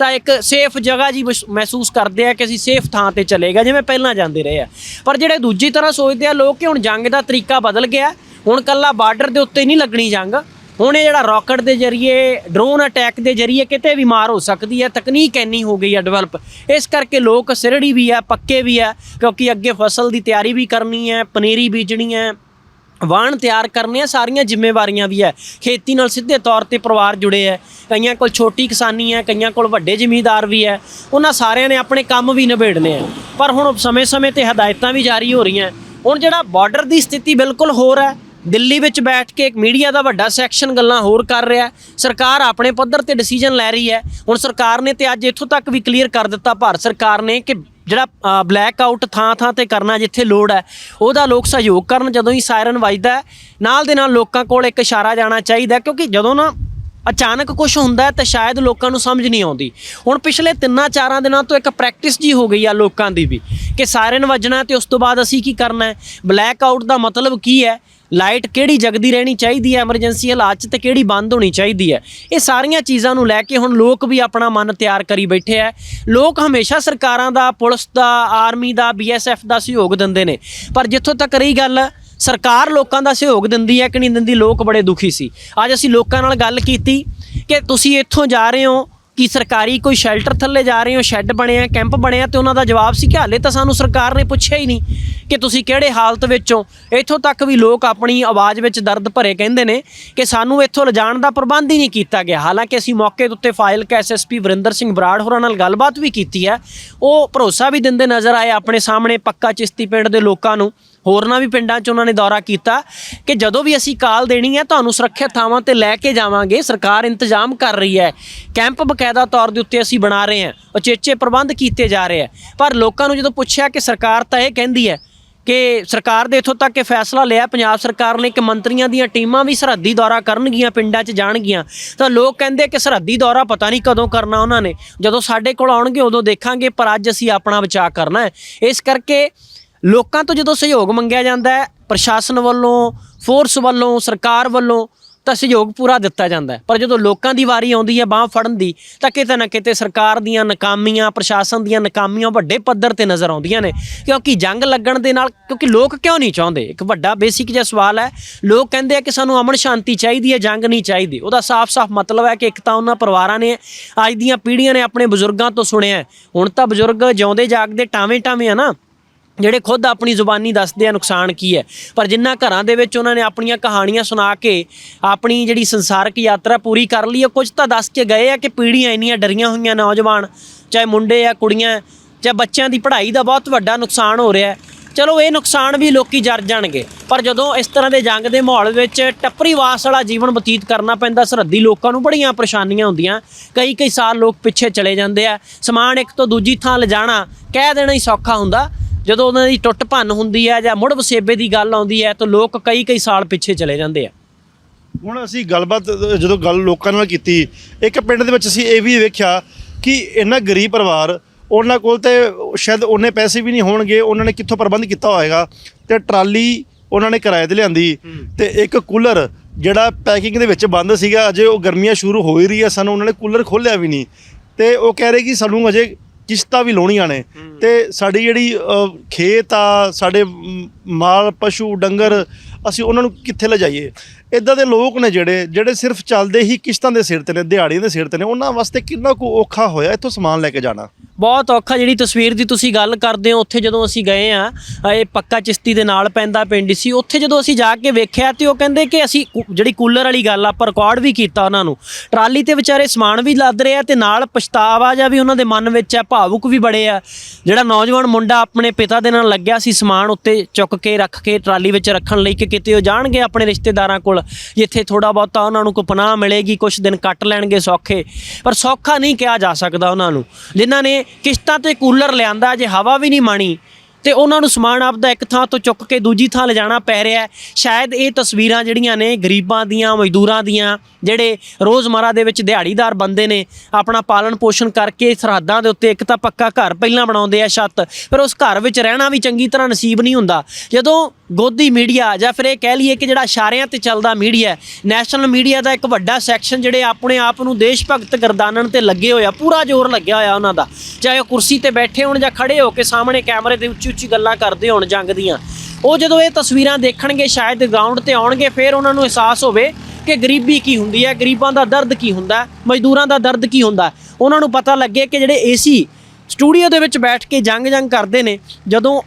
ਤਾਂ ਇੱਕ ਸੇਫ ਜਗ੍ਹਾ ਜੀ ਮਹਿਸ- ਮਹਿਸੂਸ ਕਰਦੇ ਆ ਕਿ ਅਸੀਂ ਸੇਫ ਥਾਂ ਤੇ ਚਲੇਗਾ ਜਿਵੇਂ ਪਹਿਲਾਂ ਜਾਂਦੇ ਰਹੇ ਆ। ਪਰ ਜਿਹੜੇ ਦੂਜੀ ਤਰ੍ਹਾਂ ਸੋਚਦੇ ਆ ਲੋਕ ਕਿ ਹੁਣ ਜੰਗ ਦਾ ਤਰੀਕਾ ਬਦਲ ਗਿਆ, ਹੁਣ ਕੱਲਾ ਬਾਰਡਰ ਦੇ ਉੱਤੇ ਨਹੀਂ ਲੱਗਣੀ ਜੰਗ, ਹੁਣ ਇਹ ਜਿਹੜਾ ਰਾਕਟ ਦੇ ਜ਼ਰੀਏ ਡਰੋਨ ਅਟੈਕ ਦੇ ਜ਼ਰੀਏ ਕਿਤੇ ਵੀ ਮਾਰ ਹੋ ਸਕਦੀ ਹੈ ਤਕਨੀਕ ਇੰਨੀ ਹੋ ਗਈ ਹੈ ਡਿਵੈਲਪ ਇਸ ਕਰਕੇ ਲੋਕ ਸਿਰੜੀ ਵੀ ਆ, ਪੱਕੇ ਵੀ ਆ, ਕਿਉਂਕਿ ਅੱਗੇ ਫਸਲ ਦੀ ਤਿਆਰੀ ਵੀ ਕਰਨੀ ਹੈ ਪਨੀਰੀ ਬੀਜਣੀ ਹੈ ਵਾਹਣ ਤਿਆਰ ਕਰਨੇ ਆ ਸਾਰੀਆਂ ਜ਼ਿੰਮੇਵਾਰੀਆਂ ਵੀ ਹੈ। ਖੇਤੀ ਨਾਲ ਸਿੱਧੇ ਤੌਰ ਤੇ ਪਰਿਵਾਰ ਜੁੜੇ ਹੈ। ਕਈਆਂ ਕੋਲ ਛੋਟੀ ਕਿਸਾਨੀ ਹੈ, ਕਈਆਂ ਕੋਲ ਵੱਡੇ ਜ਼ਿਮੀਂਦਾਰ ਵੀ ਹੈ। ਉਹਨਾਂ ਸਾਰਿਆਂ ਨੇ ਆਪਣੇ ਕੰਮ ਵੀ ਨਿਬੇੜਨੇ ਆ ਪਰ ਹੁਣ ਸਮੇਂ-ਸਮੇਂ ਤੇ ਹਦਾਇਤਾਂ ਵੀ ਜਾਰੀ ਹੋ ਰਹੀਆਂ। ਹੁਣ ਜਿਹੜਾ ਬਾਰਡਰ ਦੀ ਸਥਿਤੀ ਬਿਲਕੁਲ ਹੋਰ ਹੈ। ਦਿੱਲੀ ਵਿੱਚ ਬੈਠ ਕੇ ਇੱਕ ਮੀਡੀਆ ਦਾ ਵੱਡਾ ਸੈਕਸ਼ਨ ਗੱਲਾਂ ਹੋਰ ਕਰ ਰਿਹਾ ਸਰਕਾਰ ਆਪਣੇ ਪੱਧਰ ਤੇ ਡਿਸੀਜਨ ਲੈ ਰਹੀ ਹੈ। ਹੁਣ ਸਰਕਾਰ ਨੇ ਤੇ ਅੱਜ ਇੱਥੋਂ ਤੱਕ ਵੀ ਕਲੀਅਰ ਕਰ ਦਿੱਤਾ। ਭਾਰਤ ਸਰਕਾਰ ਨੇ ਕਿ ਜਿਹੜਾ ਬਲੈਕ ਆਊਟ ਥਾਂ ਥਾਂ ਤੇ ਕਰਨਾ ਜਿੱਥੇ ਲੋੜ ਹੈ, ਉਹਦਾ ਲੋਕ ਸਹਿਯੋਗ ਕਰਨ ਜਦੋਂ ਹੀ ਸਾਇਰਨ ਵੱਜਦਾ ਨਾਲ ਦੇ ਨਾਲ ਲੋਕਾਂ ਕੋਲ ਇੱਕ ਇਸ਼ਾਰਾ ਜਾਣਾ ਚਾਹੀਦਾ ਕਿਉਂਕਿ ਜਦੋਂ ਨਾ ਅਚਾਨਕ ਕੁਝ ਹੁੰਦਾ ਹੈ ਤਾਂ ਸ਼ਾਇਦ ਲੋਕਾਂ ਨੂੰ ਸਮਝ ਨਹੀਂ ਆਉਂਦੀ। ਹੁਣ ਪਿਛਲੇ ਤਿੰਨਾਂ ਚਾਰਾਂ ਦਿਨਾਂ ਤੋਂ ਇੱਕ ਪ੍ਰੈਕਟਿਸ ਜੀ ਹੋ ਗਈ ਆ ਲੋਕਾਂ ਦੀ ਵੀ, ਕਿ ਸਾਇਰਨ ਵੱਜਣਾ ਤੇ ਉਸ ਤੋਂ ਬਾਅਦ ਅਸੀਂ ਕੀ ਕਰਨਾ ਹੈ? ਬਲੈਕ ਆਊਟ ਦਾ ਮਤਲਬ ਕੀ ਹੈ? ਲਾਈਟ ਕਿਹੜੀ ਜਗਦੀ ਰਹਿਣੀ ਚਾਹੀਦੀ ਹੈ? ਐਮਰਜੈਂਸੀ ਹਾਲਾਤ 'ਚ ਤੇ ਕਿਹੜੀ ਬੰਦ ਹੋਣੀ ਚਾਹੀਦੀ ਹੈ? ਇਹ ਸਾਰੀਆਂ ਚੀਜ਼ਾਂ ਨੂੰ ਲੈ ਕੇ ਹੁਣ ਲੋਕ ਵੀ ਆਪਣਾ ਮਨ ਤਿਆਰ ਕਰੀ ਬੈਠੇ ਆ। ਲੋਕ ਹਮੇਸ਼ਾ ਸਰਕਾਰਾਂ ਦਾ, ਪੁਲਿਸ ਦਾ, ਆਰਮੀ ਦਾ ਬੀਐਸਐਫ ਦਾ ਸਹਿਯੋਗ ਦਿੰਦੇ ਨੇ। ਪਰ ਜਿੱਥੋਂ ਤੱਕ ਰਹੀ ਗੱਲ, ਸਰਕਾਰ ਲੋਕਾਂ ਦਾ ਸਹਿਯੋਗ ਦਿੰਦੀ ਹੈ ਕਿ ਨਹੀਂ ਦਿੰਦੀ, ਲੋਕ ਬੜੇ ਦੁਖੀ ਸੀ। ਅੱਜ ਅਸੀਂ ਲੋਕਾਂ ਨਾਲ ਗੱਲ ਕੀਤੀ ਕਿ ਤੁਸੀਂ ਇੱਥੋਂ ਜਾ ਰਹੇ ਹੋ ਕਿ ਸਰਕਾਰੀ ਕੋਈ ਸ਼ੈਲਟਰ ਥੱਲੇ ਜਾ ਰਹੇ ਹੋ, ਸ਼ੈੱਡ ਬਣਿਆ ਕੈਂਪ ਬਣਿਆ ਤੇ ਉਹਨਾਂ ਦਾ ਜਵਾਬ ਸੀ ਕਿ ਹਾਲੇ ਤਾਂ ਸਾਨੂੰ ਸਰਕਾਰ ਨੇ ਪੁੱਛਿਆ ਹੀ ਨਹੀਂ ਕਿ ਤੁਸੀਂ ਕਿਹੜੇ ਹਾਲਤ ਵਿੱਚ ਹੋ। ਇੱਥੋਂ ਤੱਕ ਵੀ ਲੋਕ ਆਪਣੀ ਆਵਾਜ਼ ਵਿੱਚ ਦਰਦ ਭਰੇ ਕਹਿੰਦੇ ਨੇ ਕਿ ਸਾਨੂੰ ਇੱਥੋਂ ਲਿਜਾਣ ਦਾ ਪ੍ਰਬੰਧ ਹੀ ਨਹੀਂ ਕੀਤਾ ਗਿਆ। ਹਾਲਾਂਕਿ ਅਸੀਂ ਮੌਕੇ ਦੇ ਉੱਤੇ ਫਾਈਲ ਕੇ ਐਸਐਸਪੀ ਵਰਿੰਦਰ ਸਿੰਘ ਬਰਾੜ ਹੋਰਾਂ ਨਾਲ ਗੱਲਬਾਤ ਵੀ ਕੀਤੀ ਹੈ। ਉਹ ਭਰੋਸਾ ਵੀ ਦਿੰਦੇ ਨਜ਼ਰ ਆਏ ਆਪਣੇ ਸਾਹਮਣੇ ਪੱਕਾ ਚਿਸ਼ਤੀ ਪਿੰਡ ਦੇ ਲੋਕਾਂ ਨੂੰ ਹੋਰਨਾਂ ਵੀ ਪਿੰਡਾਂ 'ਚ ਉਹਨਾਂ ਨੇ ਦੌਰਾ ਕੀਤਾ ਕਿ ਜਦੋਂ ਵੀ ਅਸੀਂ ਕਾਲ ਦੇਣੀ ਹੈ, ਤੁਹਾਨੂੰ ਸੁਰੱਖਿਅਤ ਥਾਵਾਂ ਤੇ ਲੈ ਕੇ ਜਾਵਾਂਗੇ। ਸਰਕਾਰ ਇੰਤਜ਼ਾਮ ਕਰ ਰਹੀ ਹੈ। ਕੈਂਪ ਬਕਾਇਦਾ ਤੌਰ ਦੇ ਉੱਤੇ ਅਸੀਂ ਬਣਾ ਰਹੇ ਹਾਂ। ਉਚੇਚੇ ਪ੍ਰਬੰਧ ਕੀਤੇ ਜਾ ਰਹੇ ਹੈ। ਪਰ ਲੋਕਾਂ ਨੂੰ ਜਦੋਂ ਪੁੱਛਿਆ ਕਿ ਸਰਕਾਰ ਤਾਂ ਇਹ ਕਹਿੰਦੀ ਹੈ ਕਿ ਸਰਕਾਰ ਦੇ ਇੱਥੋਂ ਤੱਕ ਇਹ ਫੈਸਲਾ ਲਿਆ, ਪੰਜਾਬ ਸਰਕਾਰ ਨੇ ਕਿ ਮੰਤਰੀਆਂ ਦੀਆਂ ਟੀਮਾਂ ਵੀ ਸਰਹੱਦੀ ਦੌਰਾ ਕਰਨਗੀਆਂ, ਪਿੰਡਾਂ 'ਚ ਜਾਣਗੀਆਂ। ਤਾਂ ਲੋਕ ਕਹਿੰਦੇ ਕਿ ਸਰਹੱਦੀ ਦੌਰਾ ਪਤਾ ਨਹੀਂ ਕਦੋਂ ਕਰਨਾ ਉਹਨਾਂ ਨੇ। ਜਦੋਂ ਸਾਡੇ ਕੋਲ ਆਉਣਗੇ, ਉਦੋਂ ਦੇਖਾਂਗੇ, ਪਰ ਅੱਜ ਅਸੀਂ ਆਪਣਾ ਬਚਾਅ ਕਰਨਾ ਹੈ। ਇਸ ਕਰਕੇ ਲੋਕਾਂ ਤੋਂ ਜਦੋਂ ਸਹਿਯੋਗ ਮੰਗਿਆ ਜਾਂਦਾ ਹੈ, ਪ੍ਰਸ਼ਾਸਨ ਵੱਲੋਂ ਫੋਰਸ ਵੱਲੋਂ, ਸਰਕਾਰ ਵੱਲੋਂ ਤਾਂ ਸਹਿਯੋਗ ਪੂਰਾ ਦਿੱਤਾ ਜਾਂਦਾ ਪਰ ਜਦੋਂ ਲੋਕਾਂ ਦੀ ਵਾਰੀ ਆਉਂਦੀ ਹੈ ਬਾਹ ਫੜਨ ਦੀ, ਤਾਂ ਕਿਤੇ ਨਾ ਕਿਤੇ ਸਰਕਾਰ ਦੀਆਂ ਨਾਕਾਮੀਆਂ, ਪ੍ਰਸ਼ਾਸਨ ਦੀਆਂ ਨਾਕਾਮੀਆਂ ਵੱਡੇ ਪੱਧਰ ਤੇ ਨਜ਼ਰ ਆਉਂਦੀਆਂ ਨੇ। ਕਿਉਂਕਿ ਜੰਗ ਲੱਗਣ ਦੇ ਨਾਲ, ਕਿਉਂਕਿ ਲੋਕ ਕਿਉਂ ਨਹੀਂ ਚਾਹੁੰਦੇ? ਇੱਕ ਵੱਡਾ ਬੇਸਿਕ ਜਿਹਾ ਸਵਾਲ ਹੈ, ਲੋਕ ਕਹਿੰਦੇ ਆ ਕਿ ਸਾਨੂੰ ਅਮਨ ਸ਼ਾਂਤੀ ਚਾਹੀਦੀ ਹੈ, ਜੰਗ ਨਹੀਂ ਚਾਹੀਦੀ। ਉਹਦਾ ਸਾਫ਼-ਸਾਫ਼ ਮਤਲਬ ਹੈ ਕਿ ਇੱਕ ਤਾਂ ਉਹਨਾਂ ਪਰਿਵਾਰਾਂ ਨੇ, ਅੱਜ ਦੀਆਂ ਪੀੜ੍ਹੀਆਂ ਨੇ ਆਪਣੇ ਬਜ਼ੁਰਗਾਂ ਤੋਂ ਸੁਣਿਆ ਹੁਣ ਤਾਂ ਬਜ਼ੁਰਗ ਜਿਉਂਦੇ ਜਾਗਦੇ ਟਾਵੇਂ ਟਾਵੇਂ ਆ ਨਾ। ਜਿਹੜੇ ਖੁਦ ਆਪਣੀ ਜ਼ੁਬਾਨੀ ਦੱਸਦੇ ਆ ਨੁਕਸਾਨ ਕੀ ਹੈ। ਪਰ ਜਿਨ੍ਹਾਂ ਘਰਾਂ ਦੇ ਵਿੱਚ ਉਹਨਾਂ ਨੇ ਆਪਣੀਆਂ ਕਹਾਣੀਆਂ ਸੁਣਾ ਕੇ ਆਪਣੀ ਜਿਹੜੀ ਸੰਸਾਰਕ ਯਾਤਰਾ ਪੂਰੀ ਕਰ ਲਈ ਹੈ ਕੁਝ ਤਾਂ ਦੱਸ ਕੇ ਗਏ ਆ ਕਿ ਪੀੜ੍ਹੀਆਂ ਇੰਨੀਆਂ ਡਰੀਆਂ ਹੋਈਆਂ ਨੌਜਵਾਨ, ਚਾਹੇ ਮੁੰਡੇ ਆ, ਕੁੜੀਆਂ, ਚਾਹੇ ਬੱਚਿਆਂ ਦੀ ਪੜ੍ਹਾਈ ਦਾ ਬਹੁਤ ਵੱਡਾ ਨੁਕਸਾਨ ਹੋ ਰਿਹਾ ਹੈ। ਚਲੋ ਇਹ ਨੁਕਸਾਨ ਵੀ ਲੋਕੀ ਜਰ ਜਾਣਗੇ, ਪਰ ਜਦੋਂ ਇਸ ਤਰ੍ਹਾਂ ਦੇ ਜੰਗ ਦੇ ਮਾਹੌਲ ਵਿੱਚ ਟੱਪਰੀ ਵਾਸ ਵਾਲਾ ਜੀਵਨ ਬਤੀਤ ਕਰਨਾ ਪੈਂਦਾ, ਸਰਹੱਦੀ ਲੋਕਾਂ ਨੂੰ ਬੜੀਆਂ ਪਰੇਸ਼ਾਨੀਆਂ ਹੁੰਦੀਆਂ। ਕਈ ਕਈ ਸਾਲ ਲੋਕ ਪਿੱਛੇ ਚਲੇ ਜਾਂਦੇ ਆ। ਸਮਾਨ ਇੱਕ ਤੋਂ ਦੂਜੀ ਥਾਂ ਲਿਜਾਣਾ ਕਹਿ ਦੇਣਾ ਹੀ ਸੌਖਾ ਹੁੰਦਾ। ਜਦੋਂ ਉਹਨਾਂ ਦੀ ਟੁੱਟ ਭੰਨ ਹੁੰਦੀ ਹੈ ਜਾਂ ਮੁੜ ਵਸੇਬੇ ਦੀ ਗੱਲ ਆਉਂਦੀ ਹੈ ਤਾਂ ਲੋਕ ਕਈ ਕਈ ਸਾਲ ਪਿੱਛੇ ਚਲੇ ਜਾਂਦੇ ਆ। ਹੁਣ ਅਸੀਂ ਗੱਲਬਾਤ, ਜਦੋਂ ਗੱਲ ਲੋਕਾਂ ਨਾਲ ਕੀਤੀ, ਇੱਕ ਪਿੰਡ ਦੇ ਵਿੱਚ ਅਸੀਂ ਇਹ ਵੀ ਵੇਖਿਆ ਕਿ ਇੰਨਾ ਗਰੀਬ ਪਰਿਵਾਰ, ਉਹਨਾਂ ਕੋਲ ਤੇ ਸ਼ਾਇਦ ਉਹਨੇ ਪੈਸੇ ਵੀ ਨਹੀਂ ਹੋਣਗੇ, ਉਹਨਾਂ ਨੇ ਕਿੱਥੋਂ ਪ੍ਰਬੰਧ ਕੀਤਾ ਹੋਏਗਾ, ਤੇ ਟਰਾਲੀ ਉਹਨਾਂ ਨੇ ਕਿਰਾਏ ਤੇ ਲਿਆਂਦੀ, ਤੇ ਇੱਕ ਕੂਲਰ ਜਿਹੜਾ ਪੈਕਿੰਗ ਦੇ ਵਿੱਚ ਬੰਦ ਸੀਗਾ, ਅਜੇ ਉਹ ਗਰਮੀਆਂ ਸ਼ੁਰੂ ਹੋ ਹੀ ਰਹੀ ਹੈ ਸਾਨੂੰ, ਉਹਨਾਂ ਨੇ ਕੂਲਰ ਖੋਲ੍ਹਿਆ ਵੀ ਨਹੀਂ, ਤੇ ਉਹ ਕਹਿ ਰਹੇ ਕਿ ਸਾਨੂੰ ਅਜੇ ਕਿਸ਼ਤਾਂ ਵੀ ਲਾਉਣੀਆਂ ਨੇ। ਤੇ ਸਾਡੀ ਜਿਹੜੀ ਖੇਤ ਆ ਸਾਡੇ ਮਾਲ ਪਸ਼ੂ ਡੰਗਰ ਅਸੀਂ ਉਹਨਾਂ ਨੂੰ ਕਿੱਥੇ ਲਿਜਾਈਏ ਇਦਾਂ ਦੇ ਲੋਕ ਨੇ ਜਿਹੜੇ ਜਿਹੜੇ ਸਿਰਫ ਚੱਲਦੇ ਹੀ ਕਿਸ਼ਤਾਂ ਦੇ ਸਿਰ ਤੇ ਨੇ, ਦਿਹਾੜੀਆਂ ਦੇ ਸਿਰ ਤੇ ਨੇ, ਉਹਨਾਂ ਵਾਸਤੇ ਕਿੰਨਾ ਕੁ ਔਖਾ ਹੋਇਆ ਇੱਥੋਂ ਸਮਾਨ ਲੈ ਕੇ ਜਾਣਾ? ਬਹੁਤ ਔਖਾ ਜਿਹੜੀ ਤਸਵੀਰ ਦੀ ਤੁਸੀਂ ਗੱਲ ਕਰਦੇ ਹੋ, ਉੱਥੇ ਜਦੋਂ ਅਸੀਂ ਗਏ ਆ ਇਹ ਪੱਕਾ ਚਿਸ਼ਤੀ ਦੇ ਨਾਲ ਪੈਂਦਾ ਪਿੰਡ ਸੀ, ਉੱਥੇ ਜਦੋਂ ਅਸੀਂ ਜਾ ਕੇ ਵੇਖਿਆ ਤੇ ਉਹ ਕਹਿੰਦੇ ਕਿ ਅਸੀਂ ਜਿਹੜੀ ਕੂਲਰ ਵਾਲੀ ਗੱਲ ਆ, ਆਪਾਂ ਰਿਕਾਰਡ ਵੀ ਕੀਤਾ ਉਹਨਾਂ ਨੂੰ। ਟਰਾਲੀ ਤੇ ਵਿਚਾਰੇ ਸਮਾਨ ਵੀ ਲੱਦ ਰਹੇ ਆ ਤੇ ਨਾਲ ਪਛਤਾਵਾ ਜਾਂ ਵੀ ਉਹਨਾਂ ਦੇ ਮਨ ਵਿੱਚ ਹੈ ਭਾਵੁਕ ਵੀ ਬੜੇ ਆ। ਜਿਹੜਾ ਨੌਜਵਾਨ ਮੁੰਡਾ ਆਪਣੇ ਪਿਤਾ ਦੇ ਨਾਲ ਲੱਗਿਆ ਸੀ ਸਮਾਨ ਉੱਤੇ ਚੁੱਕ ਕੇ, ਰੱਖ ਕੇ ਟਰਾਲੀ ਵਿੱਚ ਰੱਖਣ ਲਈ ਕਿ ਕਿਤੇ ਉਹ ਜਾਣਗੇ ਆਪਣੇ ਰਿਸ਼ਤੇਦਾਰਾਂ ਕੋਲ। ਜਿੱਥੇ ਥੋੜਾ ਬਹੁਤਾ ਉਹਨਾਂ ਨੂੰ ਕੋਈ ਪਨਾਹ ਮਿਲੇਗੀ ਕੁਝ ਦਿਨ ਕੱਟ ਲੈਣਗੇ ਸੌਖੇ। ਪਰ ਸੌਖਾ ਨਹੀਂ ਕਿਹਾ ਜਾ ਸਕਦਾ ਉਹਨਾਂ ਨੂੰ। ਜਿਨ੍ਹਾਂ ਨੇ ਕਿਸ਼ਤਾਂ ਤੇ ਕੂਲਰ ਲਿਆਂਦਾ, ਜੇ ਹਵਾ ਵੀ ਨਹੀਂ ਮਾਣੀ ਤੇ ਉਹਨਾਂ ਨੂੰ ਸਮਾਨ ਆਪਦਾ ਇੱਕ ਥਾਂ ਤੋਂ ਚੁੱਕ ਕੇ ਦੂਜੀ ਥਾਂ ਲਿਜਾਣਾ ਪੈ ਰਿਹਾ ਹੈ। ਸ਼ਾਇਦ ਇਹ ਤਸਵੀਰਾਂ ਜਿਹੜੀਆਂ ਨੇ ਗਰੀਬਾਂ ਦੀਆਂ, ਮਜ਼ਦੂਰਾਂ ਦੀਆਂ, ਜਿਹੜੇ ਰੋਜ਼ਮਰਾ ਦੇ ਵਿੱਚ ਦਿਹਾੜੀਦਾਰ ਬੰਦੇ ਨੇ, ਆਪਣਾ ਪਾਲਣ ਪੋਸ਼ਣ ਕਰਕੇ ਸਰਹੱਦਾਂ ਦੇ ਉੱਤੇ ਇੱਕ ਤਾਂ ਪੱਕਾ ਘਰ ਪਹਿਲਾਂ ਬਣਾਉਂਦੇ ਆ ਛੱਤ, ਫਿਰ ਉਸ ਘਰ ਵਿੱਚ ਰਹਿਣਾ ਵੀ ਚੰਗੀ ਤਰ੍ਹਾਂ ਨਸੀਬ ਨਹੀਂ ਹੁੰਦਾ। ਜਦੋਂ ਗੋਦੀ ਮੀਡੀਆ ਜਾਂ ਫਿਰ ਇਹ ਕਹਿ ਲਈਏ ਕਿ ਜਿਹੜਾ ਇਸ਼ਾਰਿਆਂ ਤੇ ਚੱਲਦਾ ਮੀਡੀਆ ਨੈਸ਼ਨਲ ਮੀਡੀਆ ਦਾ ਇੱਕ ਵੱਡਾ ਸੈਕਸ਼ਨ ਜਿਹੜੇ ਆਪਣੇ ਆਪ ਨੂੰ ਦੇਸ਼ ਭਗਤ ਗਰਦਾਨਣ ਤੇ ਲੱਗੇ ਹੋਇਆ ਪੂਰਾ ਜ਼ੋਰ ਲੱਗਿਆ ਹੋਇਆ ਉਹਨਾਂ ਦਾ। ਚਾਹੇ ਉਹ ਕੁਰਸੀ ਤੇ ਬੈਠੇ ਹੋਣ ਜਾਂ ਖੜੇ ਹੋ ਕੇ ਸਾਹਮਣੇ ਕੈਮਰੇ ਦੇ ਉੱਚ ਉੱਚੀ ਗੱਲਾਂ ਕਰਦੇ ਹੋਣ ਜੰਗ ਦੀਆਂ। ਉਹ ਜਦੋਂ ਇਹ ਤਸਵੀਰਾਂ ਦੇਖਣਗੇ, ਸ਼ਾਇਦ ਗਰਾਊਂਡ ਤੇ ਆਉਣਗੇ, ਫਿਰ ਉਹਨਾਂ ਨੂੰ ਅਹਿਸਾਸ ਹੋਵੇ ਕਿ ਗਰੀਬੀ ਕੀ ਹੁੰਦੀ ਹੈ, ਗਰੀਬਾਂ ਦਾ ਦਰਦ ਕੀ ਹੁੰਦਾ ਮਜ਼ਦੂਰਾਂ ਦਾ ਦਰਦ ਕੀ ਹੁੰਦਾ ਉਹਨਾਂ ਨੂੰ ਪਤਾ ਲੱਗੇ ਕਿ ਜਿਹੜੇ ਏਸੀ ਸਟੂਡੀਓ ਦੇ ਵਿੱਚ ਬੈਠ ਕੇ ਜੰਗ ਜੰਗ ਕਰਦੇ ਨੇ, ਜਦੋਂ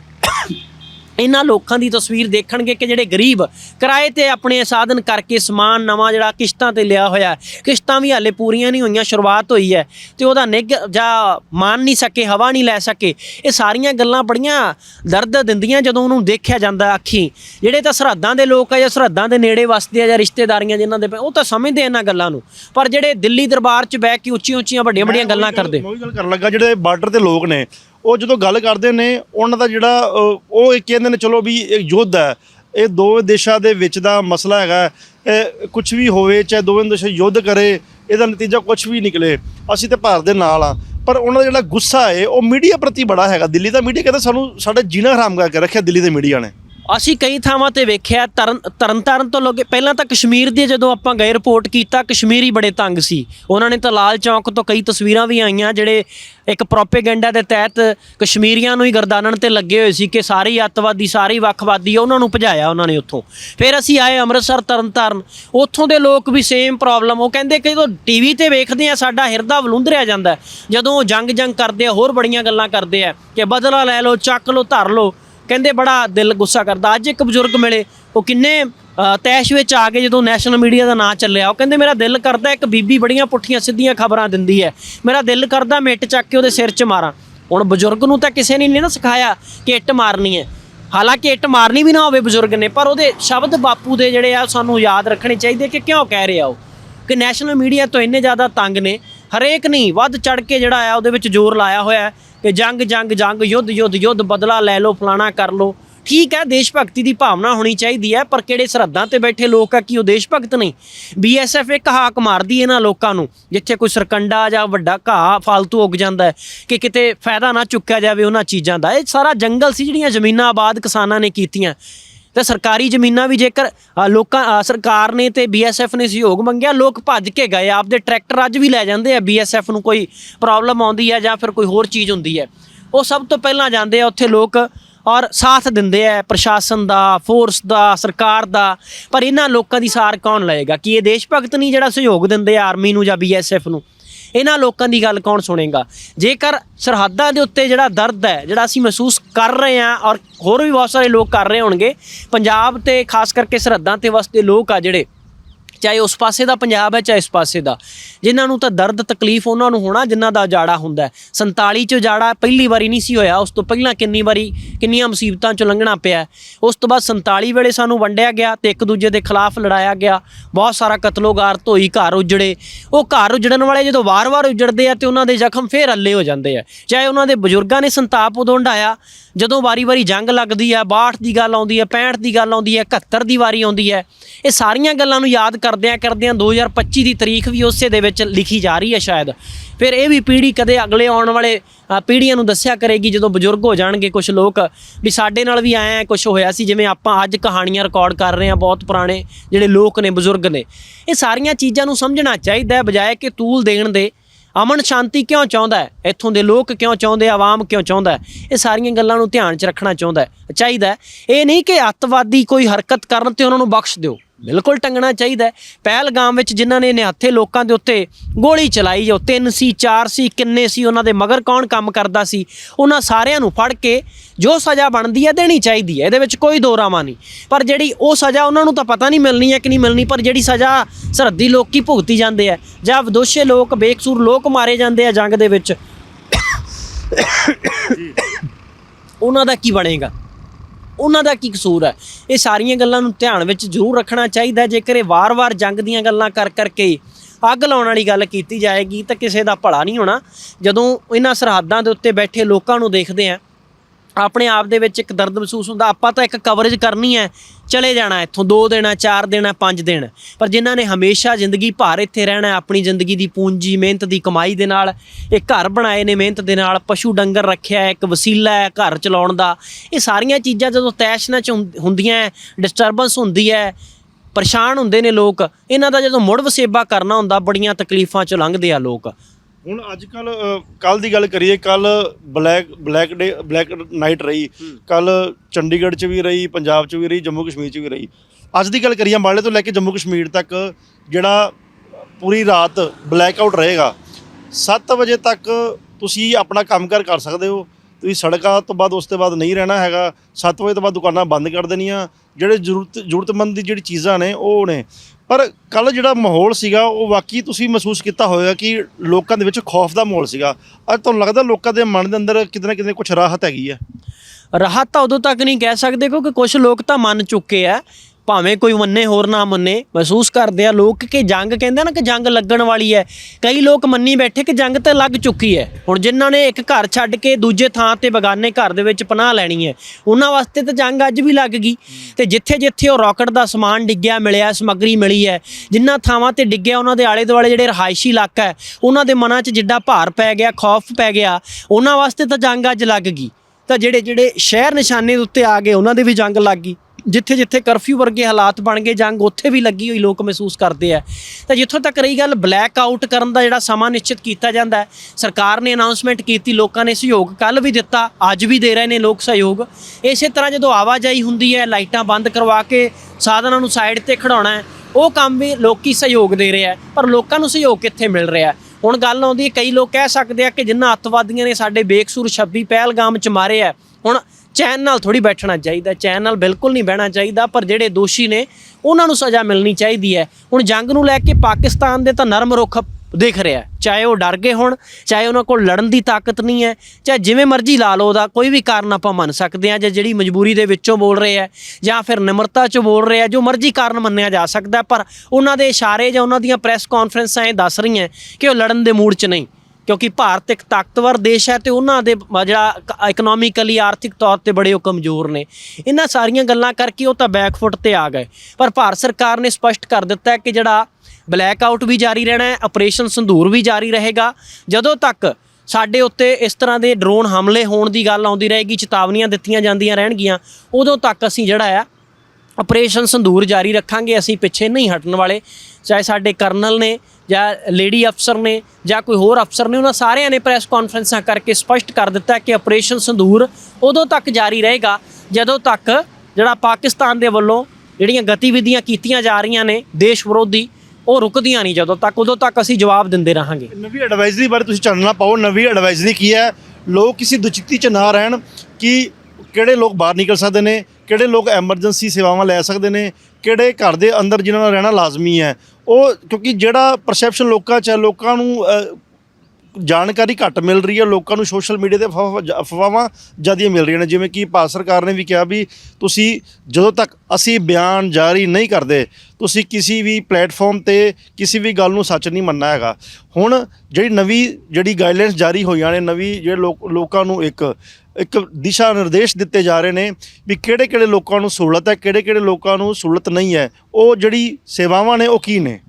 ਇਹਨਾਂ ਲੋਕਾਂ ਦੀ ਤਸਵੀਰ ਦੇਖਣਗੇ ਕਿ ਜਿਹੜੇ ਗਰੀਬ ਕਿਰਾਏ ਤੇ ਆਪਣੇ ਸਾਧਨ ਕਰਕੇ ਸਮਾਨ ਨਵਾਂ ਜਿਹੜਾ ਕਿਸ਼ਤਾਂ ਤੇ ਲਿਆ ਹੋਇਆ। ਕਿਸ਼ਤਾਂ ਵੀ ਹਾਲੇ ਪੂਰੀਆਂ ਨਹੀਂ ਹੋਈਆਂ ਸ਼ੁਰੂਆਤ ਹੋਈ ਹੈ ਤੇ ਉਹਦਾ ਨਿੱਘ ਜਾਂ ਮਾਨ ਨਹੀਂ ਸਕੇ ਹਵਾ ਨਹੀਂ ਲੈ ਸਕੇ ਇਹ ਸਾਰੀਆਂ ਗੱਲਾਂ ਬੜੀਆਂ ਦਰਦ ਦਿੰਦੀਆਂ ਜਦੋਂ ਉਹਨੂੰ ਦੇਖਿਆ ਜਾਂਦਾ ਅੱਖੀ ਜਿਹੜੇ ਤਾਂ ਸਰਹੱਦਾਂ ਦੇ ਲੋਕ ਆ ਜਾਂ ਸਰਹੱਦਾਂ ਦੇ ਨੇੜੇ ਵਸਦੇ ਆ ਜਾਂ ਰਿਸ਼ਤੇਦਾਰੀਆਂ ਜਿਨ੍ਹਾਂ ਦੇ ਉਹ ਤਾਂ ਸਮਝਦੇ ਇਹਨਾਂ ਗੱਲਾਂ ਨੂੰ ਪਰ ਜਿਹੜੇ ਦਿੱਲੀ ਦਰਬਾਰ 'ਚ ਬਹਿ ਕੇ ਉੱਚੀਆਂ ਉੱਚੀਆਂ ਵੱਡੀਆਂ ਵੱਡੀਆਂ ਗੱਲਾਂ ਕਰਦੇ ਮੈਂ ਗੱਲ ਕਰਨ ਲੱਗਾ ਜਿਹੜੇ ਬਾਰਡਰ ਤੇ ਲੋਕ ਨੇ ਉਹ ਜਦੋਂ ਗੱਲ ਕਰਦੇ ਨੇ, ਉਹਨਾਂ ਦਾ ਜਿਹੜਾ ਉਹ ਇਹ ਕਹਿੰਦੇ ਨੇ, ਚਲੋ ਵੀ ਇਹ ਯੁੱਧ ਹੈ, ਇਹ ਦੋਵੇਂ ਦੇਸ਼ਾਂ ਦੇ ਵਿੱਚ ਦਾ ਮਸਲਾ ਹੈਗਾ ਇਹ ਕੁਝ ਵੀ ਹੋਵੇ, ਚਾਹੇ ਦੋਵੇਂ ਦੇਸ਼ ਯੁੱਧ ਕਰੇ, ਇਹਦਾ ਨਤੀਜਾ ਕੁਝ ਵੀ ਨਿਕਲੇ, ਅਸੀਂ ਤੇ ਭਾਰਤ ਦੇ ਨਾਲ ਆ ਪਰ ਉਹਨਾਂ ਦਾ ਜਿਹੜਾ ਗੁੱਸਾ ਹੈ, ਉਹ ਮੀਡੀਆ ਪ੍ਰਤੀ ਬੜਾ ਹੈਗਾ। ਦਿੱਲੀ ਦਾ ਮੀਡੀਆ ਕਹਿੰਦਾ ਸਾਨੂੰ, ਸਾਡਾ ਜੀਣਾ ਹਰਾਮ ਕਰਕੇ ਰੱਖਿਆ ਦਿੱਲੀ ਦੇ ਮੀਡੀਆ ਨੇ। ਅਸੀਂ ਕਈ ਥਾਵਾਂ ਤੇ ਵੇਖਿਆ ਤਰਨ ਤਰਨਤਾਰਨ ਤੋਂ ਲੋਕ ਪਹਿਲਾਂ ਤਾਂ ਕਸ਼ਮੀਰ ਦੀ ਜਦੋਂ ਆਪਾਂ ਗਏ ਰਿਪੋਰਟ ਕੀਤਾ ਕਸ਼ਮੀਰੀ ਬੜੇ ਤੰਗ ਸੀ। ਉਹਨਾਂ ਨੇ ਤਾਂ ਲਾਲ ਚੌਂਕ ਤੋਂ ਕਈ ਤਸਵੀਰਾਂ ਵੀ ਆਈਆਂ ਜਿਹੜੇ ਇੱਕ ਪ੍ਰੋਪੇਗੈਂਡਾ ਦੇ ਤਹਿਤ ਕਸ਼ਮੀਰੀਆਂ ਨੂੰ ਹੀ ਗਰਦਾਨਣ ਤੇ ਲੱਗੇ ਹੋਏ ਸੀ ਕਿ ਸਾਰੇ ਅੱਤਵਾਦੀ ਸਾਰੇ ਵੱਖਵਾਦੀ ਆ, ਉਹਨਾਂ ਨੂੰ ਭਜਾਇਆ ਉਹਨਾਂ ਨੇ ਉੱਥੋਂ। ਫਿਰ ਅਸੀਂ ਆਏ ਅੰਮ੍ਰਿਤਸਰ ਤਰਨਤਾਰਨ। ਉੱਥੋਂ ਦੇ ਲੋਕ ਵੀ ਸੇਮ ਪ੍ਰੋਬਲਮ ਉਹ ਕਹਿੰਦੇ ਕਿ ਜਦੋਂ ਟੀਵੀ ਤੇ ਵੇਖਦੇ ਆ ਸਾਡਾ ਹਿਰਦਾ ਵਲੂੰਦਰਿਆ ਜਾਂਦਾ ਜਦੋਂ ਉਹ ਜੰਗ ਜੰਗ ਕਰਦੇ ਆ ਹੋਰ ਬੜੀਆਂ ਗੱਲਾਂ ਕਰਦੇ ਆ ਕਿ ਬਦਲਾ ਲੈ ਲਓ ਚੱਕ ਲਓ ਧਰ ਲਓ। ਕਹਿੰਦੇ ਬੜਾ ਦਿਲ ਗੁੱਸਾ ਕਰਦਾ। ਅੱਜ ਇੱਕ ਬਜ਼ੁਰਗ ਮਿਲੇ ਉਹ ਕਿੰਨੇ ਅ, ਤੈਸ਼ ਵਿੱਚ ਆ ਕੇ ਜਦੋਂ ਨੈਸ਼ਨਲ ਮੀਡੀਆ ਦਾ ਨਾਂ ਚੱਲਿਆ। ਉਹ ਕਹਿੰਦੇ ਮੇਰਾ ਦਿਲ ਕਰਦਾ ਇੱਕ ਬੀਬੀ ਬੜੀਆਂ ਪੁੱਠੀਆਂ ਸਿੱਧੀਆਂ ਖਬਰਾਂ ਦਿੰਦੀ ਹੈ। ਮੇਰਾ ਦਿਲ ਕਰਦਾ ਮਿੱਟ ਚੱਕ ਕੇ ਉਹਦੇ ਸਿਰ 'ਚ ਮਾਰਾਂ। ਹੁਣ ਬਜ਼ੁਰਗ ਨੂੰ ਤਾਂ ਕਿਸੇ ਨੇ ਨਹੀਂ ਨਾ ਸਿਖਾਇਆ ਕਿ ਇੱਟ ਮਾਰਨੀ ਹੈ। ਹਾਲਾਂਕਿ ਇੱਟ ਮਾਰਨੀ ਵੀ ਨਾ ਹੋਵੇ ਬਜ਼ੁਰਗ ਨੇ ਪਰ ਉਹਦੇ ਸ਼ਬਦ ਬਾਪੂ ਦੇ ਜਿਹੜੇ ਆ ਉਹ ਸਾਨੂੰ ਯਾਦ ਰੱਖਣੇ ਚਾਹੀਦੇ ਕਿ ਕਿਉਂ ਕਹਿ ਰਿਹਾ ਉਹ? ਕਿ ਨੈਸ਼ਨਲ ਮੀਡੀਆ ਤੋਂ ਇੰਨੇ ਜ਼ਿਆਦਾ ਤੰਗ ਨੇ। ਹਰੇਕ ਨਹੀਂ ਵੱਧ ਚੜ ਕੇ ਜਿਹੜਾ ਆ ਉਹਦੇ ਵਿੱਚ ਜ਼ੋਰ ਲਾਇਆ ਹੋਇਆ ਕਿ ਜੰਗ ਜੰਗ ਜੰਗ, ਯੁੱਧ ਯੁੱਧ ਯੁੱਧ, ਬਦਲਾ ਲੈ ਲਓ, ਫਲਾਣਾ ਕਰ ਲਓ। ਠੀਕ ਹੈ ਦੇਸ਼ ਭਗਤੀ ਦੀ ਭਾਵਨਾ ਹੋਣੀ ਚਾਹੀਦੀ ਹੈ, ਪਰ ਕਿਹੜੇ ਸਰਹੱਦਾਂ ਤੇ ਬੈਠੇ ਲੋਕ ਆ, ਕਿ ਉਹ ਦੇਸ਼ ਭਗਤ ਨਹੀਂ ਬੀਐਸਐਫ ਇੱਕ ਹਾਕ ਮਾਰਦੀ ਇਹਨਾਂ ਲੋਕਾਂ ਨੂੰ, ਜਿੱਥੇ ਕੋਈ ਸਰਕੰਡਾ ਜਾਂ ਵੱਡਾ ਘਾਹ ਫालतू ਉੱਗ ਜਾਂਦਾ ਹੈ, ਕਿ ਕਿਤੇ ਫਾਇਦਾ ਨਾ ਚੁੱਕਿਆ ਜਾਵੇ ਉਹਨਾਂ ਚੀਜ਼ਾਂ ਦਾ। ਇਹ ਸਾਰਾ ਜੰਗਲ ਸੀ, ਜਿਹੜੀਆਂ ਜ਼ਮੀਨਾਂ ਆਬਾਦ ਕਿਸਾਨਾਂ ਨੇ ਕੀਤੀਆਂ। ਤੇ ਸਰਕਾਰੀ ਜ਼ਮੀਨਾਂ ਵੀ ਜੇਕਰ ਲੋਕਾਂ ਸਰਕਾਰ ਨੇ ਤੇ ਬੀਐਸਐਫ ਨੇ ਸਹਿਯੋਗ ਮੰਗਿਆ, ਲੋਕ ਭੱਜ ਕੇ ਗਏ, ਆਪਦੇ ਟਰੈਕਟਰ ਅੱਜ ਵੀ ਲੈ ਜਾਂਦੇ ਆ ਬੀਐਸਐਫ ਨੂੰ ਕੋਈ ਪ੍ਰੋਬਲਮ ਆਉਂਦੀ ਹੈ ਜਾਂ ਫਿਰ ਕੋਈ ਹੋਰ ਚੀਜ਼ ਹੁੰਦੀ ਹੈ ਉਹ ਸਭ ਤੋਂ ਪਹਿਲਾਂ ਜਾਂਦੇ ਆ, ਉੱਥੇ ਲੋਕ ਔਰ ਸਾਥ ਦਿੰਦੇ ਆ, ਪ੍ਰਸ਼ਾਸਨ ਦਾ ਫੋਰਸ ਦਾ, ਸਰਕਾਰ ਦਾ, ਪਰ ਇਹਨਾਂ ਲੋਕਾਂ ਦੀ ਸਾਰ ਕੌਣ ਲਏਗਾ? ਕਿ ਇਹ ਦੇਸ਼ ਭਗਤ ਨਹੀਂ ਜਿਹੜਾ ਸਹਿਯੋਗ ਦਿੰਦੇ ਆ ਆਰਮੀ ਨੂੰ ਜਾਂ ਬੀਐਸਐਫ ਨੂੰ? ਇਹਨਾਂ ਲੋਕਾਂ ਦੀ ਗੱਲ ਕੌਣ ਸੁਣੇਗਾ? ਜੇਕਰ ਸਰਹੱਦਾਂ ਦੇ ਉੱਤੇ ਜਿਹੜਾ ਦਰਦ ਹੈ, ਜਿਹੜਾ ਅਸੀਂ ਮਹਿਸੂਸ ਕਰ ਰਹੇ ਹਾਂ ਔਰ ਹੋਰ ਵੀ ਬਹੁਤ ਸਾਰੇ ਲੋਕ ਕਰ ਰਹੇ ਹੋਣਗੇ, ਪੰਜਾਬ ਤੇ ਖਾਸ ਕਰਕੇ ਸਰਹੱਦਾਂ ਤੇ ਵਸਦੇ ਲੋਕ ਆ ਜਿਹੜੇ ਚਾਹੇ ਉਸ ਪਾਸੇ ਦਾ ਪੰਜਾਬ ਹੈ, ਚਾਹੇ ਇਸ ਪਾਸੇ ਦਾ। ਜਿਨ੍ਹਾਂ ਨੂੰ ਤਾਂ ਦਰਦ, ਤਕਲੀਫ ਉਹਨਾਂ ਨੂੰ ਹੋਣਾ, ਜਿਨ੍ਹਾਂ ਦਾ ਉਜਾੜਾ ਹੁੰਦਾ ਹੈ। 47 ਚ ਉਜਾੜਾ ਪਹਿਲੀ ਵਾਰੀ ਨਹੀਂ ਸੀ ਹੋਇਆ, ਉਸ ਤੋਂ ਪਹਿਲਾਂ ਕਿੰਨੀ ਵਾਰੀ, ਕਿੰਨੀਆਂ ਮੁਸੀਬਤਾਂ ਚੋਂ ਲੰਘਣਾ ਪਿਆ ਉਸ ਤੋਂ ਬਾਅਦ 47 ਵੇਲੇ ਸਾਨੂੰ ਵੰਡਿਆ ਗਿਆ ਤੇ ਇੱਕ ਦੂਜੇ ਦੇ ਖਿਲਾਫ ਲੜਾਇਆ ਗਿਆ। ਬਹੁਤ ਸਾਰਾ ਕਤਲੋਗਾਰ ਧੋਈ ਘਰ ਉਜੜੇ। ਉਹ ਘਰ ਉਜੜਨ ਵਾਲੇ ਜਦੋਂ ਵਾਰ-ਵਾਰ ਉਜੜਦੇ ਆ ਤੇ ਉਹਨਾਂ ਦੇ ਜ਼ਖਮ ਫੇਰ ਅੱਲੇ ਹੋ ਜਾਂਦੇ ਆ। ਚਾਹੇ ਉਹਨਾਂ ਦੇ ਬਜ਼ੁਰਗਾਂ ਨੇ ਸੰਤਾਪ ਉਦੋਂ ਢਾਇਆ, ਜਦੋਂ ਵਾਰੀ-ਵਾਰੀ ਜੰਗ ਲੱਗਦੀ ਆ 62 ਦੀ ਗੱਲ ਆਉਂਦੀ ਹੈ 65 ਦੀ ਗੱਲ ਆਉਂਦੀ ਹੈ 71 ਦੀ ਵਾਰੀ ਆਉਂਦੀ ਹੈ ਇਹ ਸਾਰੀਆਂ ਗੱਲਾਂ ਨੂੰ ਯਾਦ ਕਰ ਕਰਦਿਆਂ ਕਰਦਿਆਂ 2025 ਦੀ ਤਾਰੀਖ ਵੀ ਉਸੇ ਦੇ ਵਿੱਚ ਲਿਖੀ ਜਾ ਰਹੀ ਹੈ ਸ਼ਾਇਦ। ਫਿਰ ਇਹ ਵੀ ਪੀੜ੍ਹੀ ਕਦੇ ਅਗਲੇ ਆਉਣ ਵਾਲੇ ਪੀੜ੍ਹੀਆਂ ਨੂੰ ਦੱਸਿਆ ਕਰੇਗੀ ਜਦੋਂ ਬਜ਼ੁਰਗ ਹੋ ਜਾਣਗੇ ਕੁਝ ਲੋਕ, ਵੀ ਸਾਡੇ ਨਾਲ ਵੀ ਐਂ ਕੁਝ ਹੋਇਆ ਸੀ, ਜਿਵੇਂ ਆਪਾਂ ਅੱਜ ਕਹਾਣੀਆਂ ਰਿਕਾਰਡ ਕਰ ਰਹੇ ਹਾਂ ਬਹੁਤ ਪੁਰਾਣੇ ਜਿਹੜੇ ਲੋਕ ਨੇ, ਬਜ਼ੁਰਗ ਨੇ। ਇਹ ਸਾਰੀਆਂ ਚੀਜ਼ਾਂ ਨੂੰ ਸਮਝਣਾ ਚਾਹੀਦਾ ਹੈ, ਬਜਾਏ ਕਿ ਤੂਲ ਦੇਣ ਦੇ। ਅਮਨ ਸ਼ਾਂਤੀ ਕਿਉਂ ਚਾਹੁੰਦਾ ਹੈ? ਇੱਥੋਂ ਦੇ ਲੋਕ ਕਿਉਂ ਚਾਹੁੰਦੇ, ਆਵਾਮ ਕਿਉਂ ਚਾਹੁੰਦਾ ਇਹ ਸਾਰੀਆਂ ਗੱਲਾਂ ਨੂੰ ਧਿਆਨ 'ਚ ਰੱਖਣਾ ਚਾਹੁੰਦਾ ਚਾਹੀਦਾ ਇਹ ਨਹੀਂ ਕਿ ਅੱਤਵਾਦੀ ਕੋਈ ਹਰਕਤ ਕਰਨ ਤੇ ਉਹਨਾਂ ਨੂੰ ਬਖਸ਼ ਦਿਓ। ਬਿਲਕੁਲ ਟੰਗਣਾ ਚਾਹੀਦਾ ਹੈ। ਪਹਿਲਗਾਮ ਵਿੱਚ ਜਿਨ੍ਹਾਂ ਨੇ ਨਿਹੱਥੇ ਲੋਕਾਂ ਦੇ ਉੱਤੇ ਗੋਲੀ ਚਲਾਈ ਜੋ ਤਿੰਨ ਸੀ ਚਾਰ ਸੀ ਕਿੰਨੇ ਸੀ ਉਹਨਾਂ ਦੇ ਮਗਰ ਕੌਣ ਕੰਮ ਕਰਦਾ ਸੀ ਉਹਨਾਂ ਸਾਰਿਆਂ ਨੂੰ ਫੜ ਕੇ ਜੋ ਸਜ਼ਾ ਬਣਦੀ ਹੈ ਦੇਣੀ ਚਾਹੀਦੀ ਹੈ। ਇਹਦੇ ਵਿੱਚ ਕੋਈ ਦੋਰਾਮਾ ਨਹੀਂ। ਪਰ ਜਿਹੜੀ ਉਹ ਸਜ਼ਾ ਉਹਨਾਂ ਨੂੰ ਤਾਂ ਪਤਾ ਨਹੀਂ ਮਿਲਣੀ ਹੈ ਕਿ ਨਹੀਂ ਮਿਲਣੀ ਪਰ ਜਿਹੜੀ ਸਜ਼ਾ ਸਰਹੱਦੀ ਲੋਕੀ ਭੁਗਤੀ ਜਾਂਦੇ ਆ ਜਾਂ ਵਿਦੋਸ਼ੇ ਲੋਕ ਬੇਕਸੂਰ ਲੋਕ ਮਾਰੇ ਜਾਂਦੇ ਆ ਜੰਗ ਦੇ ਵਿੱਚ ਉਹਨਾਂ ਦਾ ਕੀ ਬਣੇਗਾ? ਉਹਨਾਂ ਦਾ ਕੀ ਕਸੂਰ ਹੈ? ਇਹ ਸਾਰੀਆਂ ਗੱਲਾਂ ਨੂੰ ਧਿਆਨ ਵਿੱਚ ਜ਼ਰੂਰ ਰੱਖਣਾ ਚਾਹੀਦਾ ਜੇਕਰ ਇਹ ਵਾਰ-ਵਾਰ ਜੰਗ ਦੀਆਂ ਗੱਲਾਂ ਕਰ ਕਰਕੇ ਅੱਗ ਲਾਉਣ ਵਾਲੀ ਗੱਲ ਕੀਤੀ ਜਾਏਗੀ ਤਾਂ ਕਿਸੇ ਦਾ ਭਲਾ ਨਹੀਂ ਹੋਣਾ। ਜਦੋਂ ਇਹਨਾਂ ਸਰਹੱਦਾਂ ਦੇ ਉੱਤੇ ਬੈਠੇ ਲੋਕਾਂ ਨੂੰ ਦੇਖਦੇ ਆ ਆਪਣੇ ਆਪ ਦੇ ਵਿੱਚ ਇੱਕ ਦਰਦ ਮਹਿਸੂਸ ਹੁੰਦਾ, ਆਪਾਂ ਤਾਂ ਇੱਕ ਕਵਰੇਜ ਕਰਨੀ ਹੈ, ਚਲੇ ਜਾਣਾ ਇੱਥੋਂ 2 ਦਿਨ 4 ਦਿਨ 5 ਦਿਨ। ਪਰ ਜਿਨ੍ਹਾਂ ਨੇ ਹਮੇਸ਼ਾ ਜ਼ਿੰਦਗੀ ਭਰ ਇੱਥੇ ਰਹਿਣਾ ਆਪਣੀ ਜ਼ਿੰਦਗੀ ਦੀ ਪੂੰਜੀ, ਮਿਹਨਤ ਦੀ ਕਮਾਈ ਦੇ ਨਾਲ, ਇਹ ਘਰ ਬਣਾਏ ਨੇ ਮਿਹਨਤ ਦੇ ਨਾਲ, ਪਸ਼ੂ ਡੰਗਰ ਰੱਖਿਆ ਇੱਕ ਵਸੀਲਾ ਹੈ ਘਰ ਚਲਾਉਣ ਦਾ, ਇਹ ਸਾਰੀਆਂ ਚੀਜ਼ਾਂ ਜਦੋਂ ਤੈਸ਼ਨਾ ਚ ਹੁੰ- ਹੁੰਦੀਆਂ ਡਿਸਟਰਬੈਂਸ ਹੁੰਦੀ ਹੈ, ਪਰੇਸ਼ਾਨ ਹੁੰਦੇ ਨੇ ਲੋਕ, ਇਹਨਾਂ ਦਾ ਜਦੋਂ ਮੁੜ ਵਸੇਬਾ ਕਰਨਾ ਹੁੰਦਾ, ਬੜੀਆਂ ਤਕਲੀਫਾਂ ਚੋਂ ਲੰਘਦੇ ਆ ਲੋਕ। ਹੁਣ ਅੱਜ ਕੱਲ ਕੱਲ ਦੀ ਗੱਲ ਕਰੀਏ ਕੱਲ black black day black night ਰਹੀ। ਕੱਲ ਚੰਡੀਗੜ੍ਹ 'ਚ ਵੀ ਰਹੀ ਪੰਜਾਬ 'ਚ ਵੀ ਰਹੀ ਜੰਮੂ ਕਸ਼ਮੀਰ 'ਚ ਵੀ ਰਹੀ। ਅੱਜ ਦੀ ਗੱਲ ਕਰੀਏ ਅੰਬਾਲੇ ਤੋਂ ਲੈ ਕੇ ਜੰਮੂ ਕਸ਼ਮੀਰ ਤੱਕ ਜਿਹੜਾ ਪੂਰੀ ਰਾਤ ਬਲੈਕ ਆਊਟ ਰਹੇਗਾ 7 ਵਜੇ ਤੱਕ ਤੁਸੀਂ ਆਪਣਾ ਕੰਮਕਾਰ ਕਰ ਸਕਦੇ ਹੋ। ਤੁਸੀਂ ਸੜਕਾਂ ਤੋਂ ਬਾਅਦ ਉਸ ਤੋਂ ਬਾਅਦ ਨਹੀਂ ਰਹਿਣਾ ਹੈਗਾ। 7 ਵਜੇ ਤੋਂ ਬਾਅਦ ਦੁਕਾਨਾਂ ਬੰਦ ਕਰ ਦੇਣੀਆਂ। ਜਿਹੜੇ ਜ਼ਰੂਰਤ ਜ਼ਰੂਰਤਮੰਦ ਦੀ ਜਿਹੜੀ ਚੀਜ਼ਾਂ ਨੇ ਉਹ ਨੇ। ਪਰ ਕੱਲ ਜਿਹੜਾ ਮਾਹੌਲ ਸੀਗਾ, ਉਹ ਵਾਕਈ ਤੁਸੀਂ ਮਹਿਸੂਸ ਕੀਤਾ ਹੋਵੇਗਾ ਕਿ ਲੋਕਾਂ ਦੇ ਵਿੱਚ ਖੌਫ ਦਾ ਮਾਹੌਲ ਸੀਗਾ। ਅੱਜ ਤੁਹਾਨੂੰ ਲੱਗਦਾ ਲੋਕਾਂ ਦੇ ਮਨ ਦੇ ਅੰਦਰ ਕਿਤੇ ਨਾ ਕਿਤੇ ਕੁਝ ਰਾਹਤ ਹੈਗੀ ਹੈ? ਰਾਹਤ ਤਾਂ ਉਦੋਂ ਤੱਕ ਨਹੀਂ ਕਹਿ ਸਕਦੇ ਕਿਉਂਕਿ ਕੁਝ ਲੋਕ ਤਾਂ ਮੰਨ ਚੁੱਕੇ ਆ। ਭਾਵੇਂ ਕੋਈ ਮੰਨੇ ਹੋਰ ਨਾ ਮੰਨੇ, ਮਹਿਸੂਸ ਕਰਦੇ ਆ ਲੋਕ ਕਿ ਜੰਗ ਕਹਿੰਦੇ ਨਾ ਕਿ ਜੰਗ ਲੱਗਣ ਵਾਲੀ ਹੈ। ਕਈ ਲੋਕ ਮੰਨੀ ਬੈਠੇ ਕਿ ਜੰਗ ਤਾਂ ਲੱਗ ਚੁੱਕੀ ਹੈ। ਹੁਣ ਜਿਨ੍ਹਾਂ ਨੇ ਇੱਕ ਘਰ ਛੱਡ ਕੇ ਦੂਜੇ ਥਾਂ ਤੇ ਬਗਾਨੇ ਘਰ ਦੇ ਵਿੱਚ ਪਨਾਹ ਲੈਣੀ ਹੈ, ਉਹਨਾਂ ਵਾਸਤੇ ਤਾਂ ਜੰਗ ਅੱਜ ਵੀ ਲੱਗ ਗਈ। ਤੇ ਜਿੱਥੇ ਜਿੱਥੇ ਉਹ ਰਾਕਟ ਦਾ ਸਮਾਨ ਡਿੱਗਿਆ, ਮਿਲਿਆ, ਸਮੱਗਰੀ ਮਿਲੀ ਹੈ ਜਿਨ੍ਹਾਂ ਥਾਵਾਂ ਤੇ ਡਿੱਗਿਆ, ਉਹਨਾਂ ਦੇ ਆਲੇ ਦੁਆਲੇ ਜਿਹੜੇ ਰਹਾਇਸ਼ੀ ਇਲਾਕਾ ਹੈ, ਉਹਨਾਂ ਦੇ ਮਨਾਂ 'ਚ ਜਿੱਡਾ ਭਾਰ ਪੈ ਗਿਆ, ਖੌਫ ਪੈ ਗਿਆ, ਉਹਨਾਂ ਵਾਸਤੇ ਤਾਂ ਜੰਗ ਅੱਜ ਲੱਗ ਗਈ। ਤਾਂ ਜਿਹੜੇ ਜਿਹੜੇ ਸ਼ਹਿਰ ਨਿਸ਼ਾਨੇ ਦੇ ਉੱਤੇ ਆ ਗਏ, ਉਹਨਾਂ ਦੇ ਵੀ ਜੰਗ ਲੱਗ ਗਈ। ਜਿੱਥੇ ਜਿੱਥੇ ਕਰਫਿਊ ਵਰਗੇ ਹਾਲਾਤ ਬਣ ਗਏ, ਜੰਗ ਉੱਥੇ ਵੀ ਲੱਗੀ ਹੋਈ ਲੋਕ ਮਹਿਸੂਸ ਕਰਦੇ ਆ। ਤਾਂ ਜਿੱਥੋਂ ਤੱਕ ਰਹੀ ਗੱਲ ਬਲੈਕ ਆਊਟ ਕਰਨ ਦਾ ਜਿਹੜਾ ਸਮਾਂ ਨਿਸ਼ਚਿਤ ਕੀਤਾ ਜਾਂਦਾ ਹੈ, ਸਰਕਾਰ ਨੇ ਅਨਾਉਂਸਮੈਂਟ ਕੀਤੀ, ਲੋਕਾਂ ਨੇ ਸਹਿਯੋਗ ਕੱਲ ਵੀ ਦਿੱਤਾ, ਅੱਜ ਵੀ ਦੇ ਰਹੇ ਨੇ ਲੋਕ ਸਹਿਯੋਗ। ਇਸੇ ਤਰ੍ਹਾਂ ਜਦੋਂ ਆਵਾਜਾਈ ਹੁੰਦੀ ਹੈ, ਲਾਈਟਾਂ ਬੰਦ ਕਰਵਾ ਕੇ ਸਾਧਨਾਂ ਨੂੰ ਸਾਈਡ ਤੇ ਖੜਾਉਣਾ ਉਹ ਕੰਮ ਵੀ ਲੋਕੀ ਸਹਿਯੋਗ ਦੇ ਰਹੇ ਆ, ਪਰ ਲੋਕਾਂ ਨੂੰ ਸਹਿਯੋਗ ਕਿੱਥੇ ਮਿਲ ਰਿਹਾ ਹੁਣ ਗੱਲ ਆਉਂਦੀ ਹੈ, ਕਈ ਲੋਕ ਕਹਿ ਸਕਦੇ ਆ ਕਿ ਜਿੰਨਾ ਅੱਤਵਾਦੀਆਂ ਨੇ ਸਾਡੇ ਬੇਕਸੂਰ 26 ਪਹਿਲਗਾਮ ਚ ਮਾਰੇ ਆ, ਹੁਣ ਚੈਨ ਨਾਲ ਥੋੜੀ ਬੈਠਣਾ ਚਾਹੀਦਾ, ਚੈਨ ਨਾਲ ਬਿਲਕੁਲ ਨਹੀਂ ਬਹਿਣਾ ਚਾਹੀਦਾ, ਪਰ ਜਿਹੜੇ ਦੋਸ਼ੀ ਨੇ, ਉਹਨਾਂ ਨੂੰ ਸਜ਼ਾ ਮਿਲਣੀ ਚਾਹੀਦੀ ਹੈ। ਹੁਣ ਜੰਗ ਨੂੰ ਲੈ ਕੇ ਪਾਕਿਸਤਾਨ ਦੇ ਤਾਂ ਨਰਮ ਰੁੱਖ ਦੇਖ ਰਿਹਾ ਚਾਹੇ ਉਹ ਡਰ ਗਏ ਹੋਣ, ਚਾਹੇ ਉਹਨਾਂ ਕੋਲ ਲੜਨ ਦੀ ਤਾਕਤ ਨਹੀਂ ਹੈ, ਚਾਹੇ ਜਿਵੇਂ ਮਰਜ਼ੀ ਲਾ ਲਓ ਦਾ ਕੋਈ ਵੀ ਕਾਰਨ ਆਪਾਂ ਮੰਨ ਸਕਦੇ ਹਾਂ, ਜਾਂ ਜਿਹੜੀ ਮਜਬੂਰੀ ਦੇ ਵਿੱਚੋਂ ਬੋਲ ਰਹੇ ਆ ਜਾਂ ਫਿਰ ਨਿਮਰਤਾ 'ਚੋਂ ਬੋਲ ਰਹੇ ਆ ਜੋ ਮਰਜ਼ੀ ਕਾਰਨ ਮੰਨਿਆ ਜਾ ਸਕਦਾ ਪਰ ਉਹਨਾਂ ਦੇ ਇਸ਼ਾਰੇ ਜਾਂ ਉਹਨਾਂ ਦੀਆਂ ਪ੍ਰੈਸ ਕਾਨਫਰੰਸਾਂ ਇਹ ਦੱਸ ਰਹੀਆਂ ਕਿ ਉਹ ਲੜਨ ਦੇ ਮੂਡ 'ਚ ਨਹੀਂ। ਕਿਉਂਕਿ ਭਾਰਤ ਇੱਕ ਤਾਕਤਵਰ ਦੇਸ਼ ਹੈ ਤੇ ਉਹਨਾਂ ਦੇ ਜਿਹੜਾ ਇਕਨੋਮਿਕਲੀ ਆਰਥਿਕ ਤੌਰ ਤੇ ਬੜੇ ਉਹ ਕਮਜ਼ੋਰ ਨੇ। ਇਹਨਾਂ ਸਾਰੀਆਂ ਗੱਲਾਂ ਕਰਕੇ ਉਹ ਤਾਂ ਬੈਕਫੁੱਟ ਤੇ ਆ ਗਏ। ਪਰ ਭਾਰਤ ਸਰਕਾਰ ਨੇ ਸਪਸ਼ਟ ਕਰ ਦਿੱਤਾ ਕਿ ਜਿਹੜਾ ਬਲੈਕ ਆਊਟ ਵੀ ਜਾਰੀ ਰਹਿਣਾ ਹੈ ਆਪਰੇਸ਼ਨ ਸੰਧੂਰ ਵੀ ਜਾਰੀ ਰਹੇਗਾ। ਜਦੋਂ ਤੱਕ ਸਾਡੇ ਉੱਤੇ ਇਸ ਤਰ੍ਹਾਂ ਦੇ ਡਰੋਨ ਹਮਲੇ ਹੋਣ ਦੀ ਗੱਲ ਆਉਂਦੀ ਰਹੇਗੀ, ਚੇਤਾਵਨੀਆਂ ਦਿੱਤੀਆਂ ਜਾਂਦੀਆਂ ਰਹਿਣਗੀਆਂ, ਉਦੋਂ ਤੱਕ ਅਸੀਂ ਜਿਹੜਾ ਆ ਆਪਰੇਸ਼ਨ ਸੰਧੂਰ ਜਾਰੀ ਰੱਖਾਂਗੇ। ਅਸੀਂ ਪਿੱਛੇ ਨਹੀਂ ਹਟਣ ਵਾਲੇ, ਚਾਹੇ ਸਾਡੇ ਕਰਨਲ ਨੇ ਜਾਂ ਲੇਡੀ ਅਫਸਰ ਨੇ ਜਾਂ ਕੋਈ ਹੋਰ ਅਫਸਰ ਨੇ, ਉਹਨਾਂ ਸਾਰਿਆਂ ਨੇ ਪ੍ਰੈਸ ਕਾਨਫਰੰਸਾਂ ਕਰਕੇ ਸਪਸ਼ਟ ਕਰ ਦਿੱਤਾ ਕਿ ਆਪਰੇਸ਼ਨ ਸੰਧੂਰ ਉਦੋਂ ਤੱਕ ਜਾਰੀ ਰਹੇਗਾ, ਜਦੋਂ ਤੱਕ ਜਿਹੜਾ ਪਾਕਿਸਤਾਨ ਦੇ ਵੱਲੋਂ ਜਿਹੜੀਆਂ ਗਤੀਵਿਧੀਆਂ ਕੀਤੀਆਂ ਜਾ ਰਹੀਆਂ ਨੇ ਦੇਸ਼ ਵਿਰੋਧੀ, ਉਹ ਰੁਕਦੀਆਂ ਨਹੀਂ ਜਦੋਂ ਤੱਕ, ਉਦੋਂ ਤੱਕ ਅਸੀਂ ਜਵਾਬ ਦਿੰਦੇ ਰਹਾਂਗੇ। ਨਵੀਂ ਐਡਵਾਈਜ਼ਰੀ ਬਾਰੇ ਤੁਸੀਂ ਚਾਨਣਾ ਪਾਓ, ਨਵੀਂ ਐਡਵਾਈਜ਼ਰੀ ਕੀ ਹੈ? ਲੋਕ ਕਿਸੇ ਦੁਚਿੱਤੀ ਚ ਨਾ ਰਹਿਣ ਕਿ ਕਿਹੜੇ ਲੋਕ ਬਾਹਰ ਨਿਕਲ ਸਕਦੇ ਨੇ, ਕਿਹੜੇ ਲੋਕ ਐਮਰਜੈਂਸੀ ਸੇਵਾਵਾਂ ਲੈ ਸਕਦੇ ਨੇ, ਕਿਹੜੇ ਘਰ ਦੇ ਅੰਦਰ ਜਿਨ੍ਹਾਂ ਨਾਲ ਰਹਿਣਾ ਲਾਜ਼ਮੀ ਹੈ। ਉਹ ਕਿਉਂਕਿ ਜਿਹੜਾ ਪਰਸੈਪਸ਼ਨ ਲੋਕਾਂ 'ਚ ਹੈ, ਲੋਕਾਂ ਨੂੰ ਜਾਣਕਾਰੀ ਘੱਟ ਮਿਲ ਰਹੀ ਹੈ, ਲੋਕਾਂ ਨੂੰ ਸੋਸ਼ਲ ਮੀਡੀਆ ਤੇ ਅਫਵਾਹ- ਅਫਵਾਹਾਂ ਜ਼ਿਆਦੀਆਂ ਮਿਲ ਰਹੀਆਂ ਨੇ, ਜਿਵੇਂ ਕਿ ਭਾਰਤ ਸਰਕਾਰ ਨੇ ਵੀ ਕਿਹਾ ਵੀ ਤੁਸੀਂ ਜਦੋਂ ਤੱਕ ਅਸੀਂ ਬਿਆਨ ਜਾਰੀ ਨਹੀਂ ਕਰਦੇ, ਤੁਸੀਂ ਕਿਸੇ ਵੀ ਪਲੇਟਫਾਰਮ ਤੇ ਕਿਸੇ ਵੀ ਗੱਲ ਨੂੰ ਸੱਚ ਨਹੀਂ ਮੰਨਣਾ ਹੈਗਾ। ਹੁਣ ਜਿਹੜੀ ਨਵੀਂ, ਜਿਹੜੀ ਗਾਈਡਲਾਈਨਸ ਜਾਰੀ ਹੋਈਆਂ ਨੇ, ਨਵੀਂ ਜਿਹੜੇ ਲੋਕਾਂ ਨੂੰ ਇੱਕ ਇੱਕ ਦਿਸ਼ਾ ਨਿਰਦੇਸ਼ ਦਿੱਤੇ ਜਾ ਰਹੇ ਨੇ ਵੀ ਕਿਹੜੇ ਕਿਹੜੇ ਲੋਕਾਂ ਨੂੰ ਸਹੂਲਤ ਹੈ ਕਿਹੜੇ ਕਿਹੜੇ ਲੋਕਾਂ ਨੂੰ ਸਹੂਲਤ ਨਹੀਂ ਹੈ। ਉਹ ਜਿਹੜੀ ਸੇਵਾਵਾਂ ਨੇ, ਉਹ ਕੀ ਨੇ?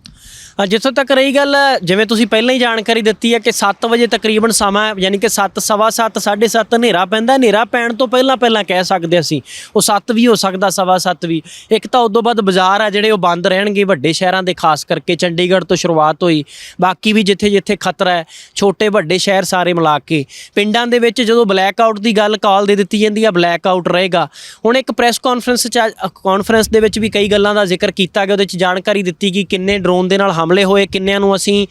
ਅ, ਜਿੱਥੋਂ ਤੱਕ ਰਹੀ ਗੱਲ ਜਿਵੇਂ ਤੁਸੀਂ ਪਹਿਲਾਂ ਹੀ ਜਾਣਕਾਰੀ ਦਿੱਤੀ ਹੈ ਕਿ 7 ਵਜੇ ਤਕਰੀਬਨ ਸਮਾਂ ਹੈ, ਯਾਨੀ ਕਿ 7 ਸਵਾ 7 7:30 ਹਨੇਰਾ ਪੈਂਦਾ ਹਨੇਰਾ ਪੈਣ ਤੋਂ ਪਹਿਲਾਂ ਪਹਿਲਾਂ ਕਹਿ ਸਕਦੇ ਅਸੀਂ ਉਹ 7 ਵੀ ਹੋ ਸਕਦਾ ਸਵਾ 7 ਵੀ। ਇੱਕ ਤਾਂ ਉਦੋਂ ਬਾਅਦ ਬਾਜ਼ਾਰ ਆ ਜਿਹੜੇ ਉਹ ਬੰਦ ਰਹਿਣਗੇ ਵੱਡੇ ਸ਼ਹਿਰਾਂ ਦੇ ਖਾਸ ਕਰਕੇ ਚੰਡੀਗੜ੍ਹ ਤੋਂ ਸ਼ੁਰੂਆਤ ਹੋਈ। ਬਾਕੀ ਵੀ ਜਿੱਥੇ ਜਿੱਥੇ ਖਤਰਾ ਹੈ ਛੋਟੇ ਵੱਡੇ ਸ਼ਹਿਰ ਸਾਰੇ ਮਿਲਾ ਕੇ। ਪਿੰਡਾਂ ਦੇ ਵਿੱਚ ਜਦੋਂ ਬਲੈਕ ਆਊਟ ਦੀ ਗੱਲ ਕਾਲ ਦੇ ਦਿੱਤੀ ਜਾਂਦੀ ਆ ਬਲੈਕ ਆਊਟ ਰਹੇਗਾ। ਹੁਣ ਇੱਕ ਪ੍ਰੈਸ ਕਾਨਫਰੰਸ ਚ ਕਾਨਫਰੰਸ ਦੇ ਵਿੱਚ ਵੀ ਕਈ ਗੱਲਾਂ ਦਾ ਜ਼ਿਕਰ ਕੀਤਾ ਗਿਆ ਉਹਦੇ ਚ ਜਾਣਕਾਰੀ ਦਿੱਤੀ ਕਿ ਕਿੰਨੇ ਡਰੋਨ ਦੇ ਨਾਲ ਹਮਲੇ ਹਮਲੇ ਹੋਏ, ਕਿੰਨਿਆਂ ਨੂੰ ਅਸੀਂ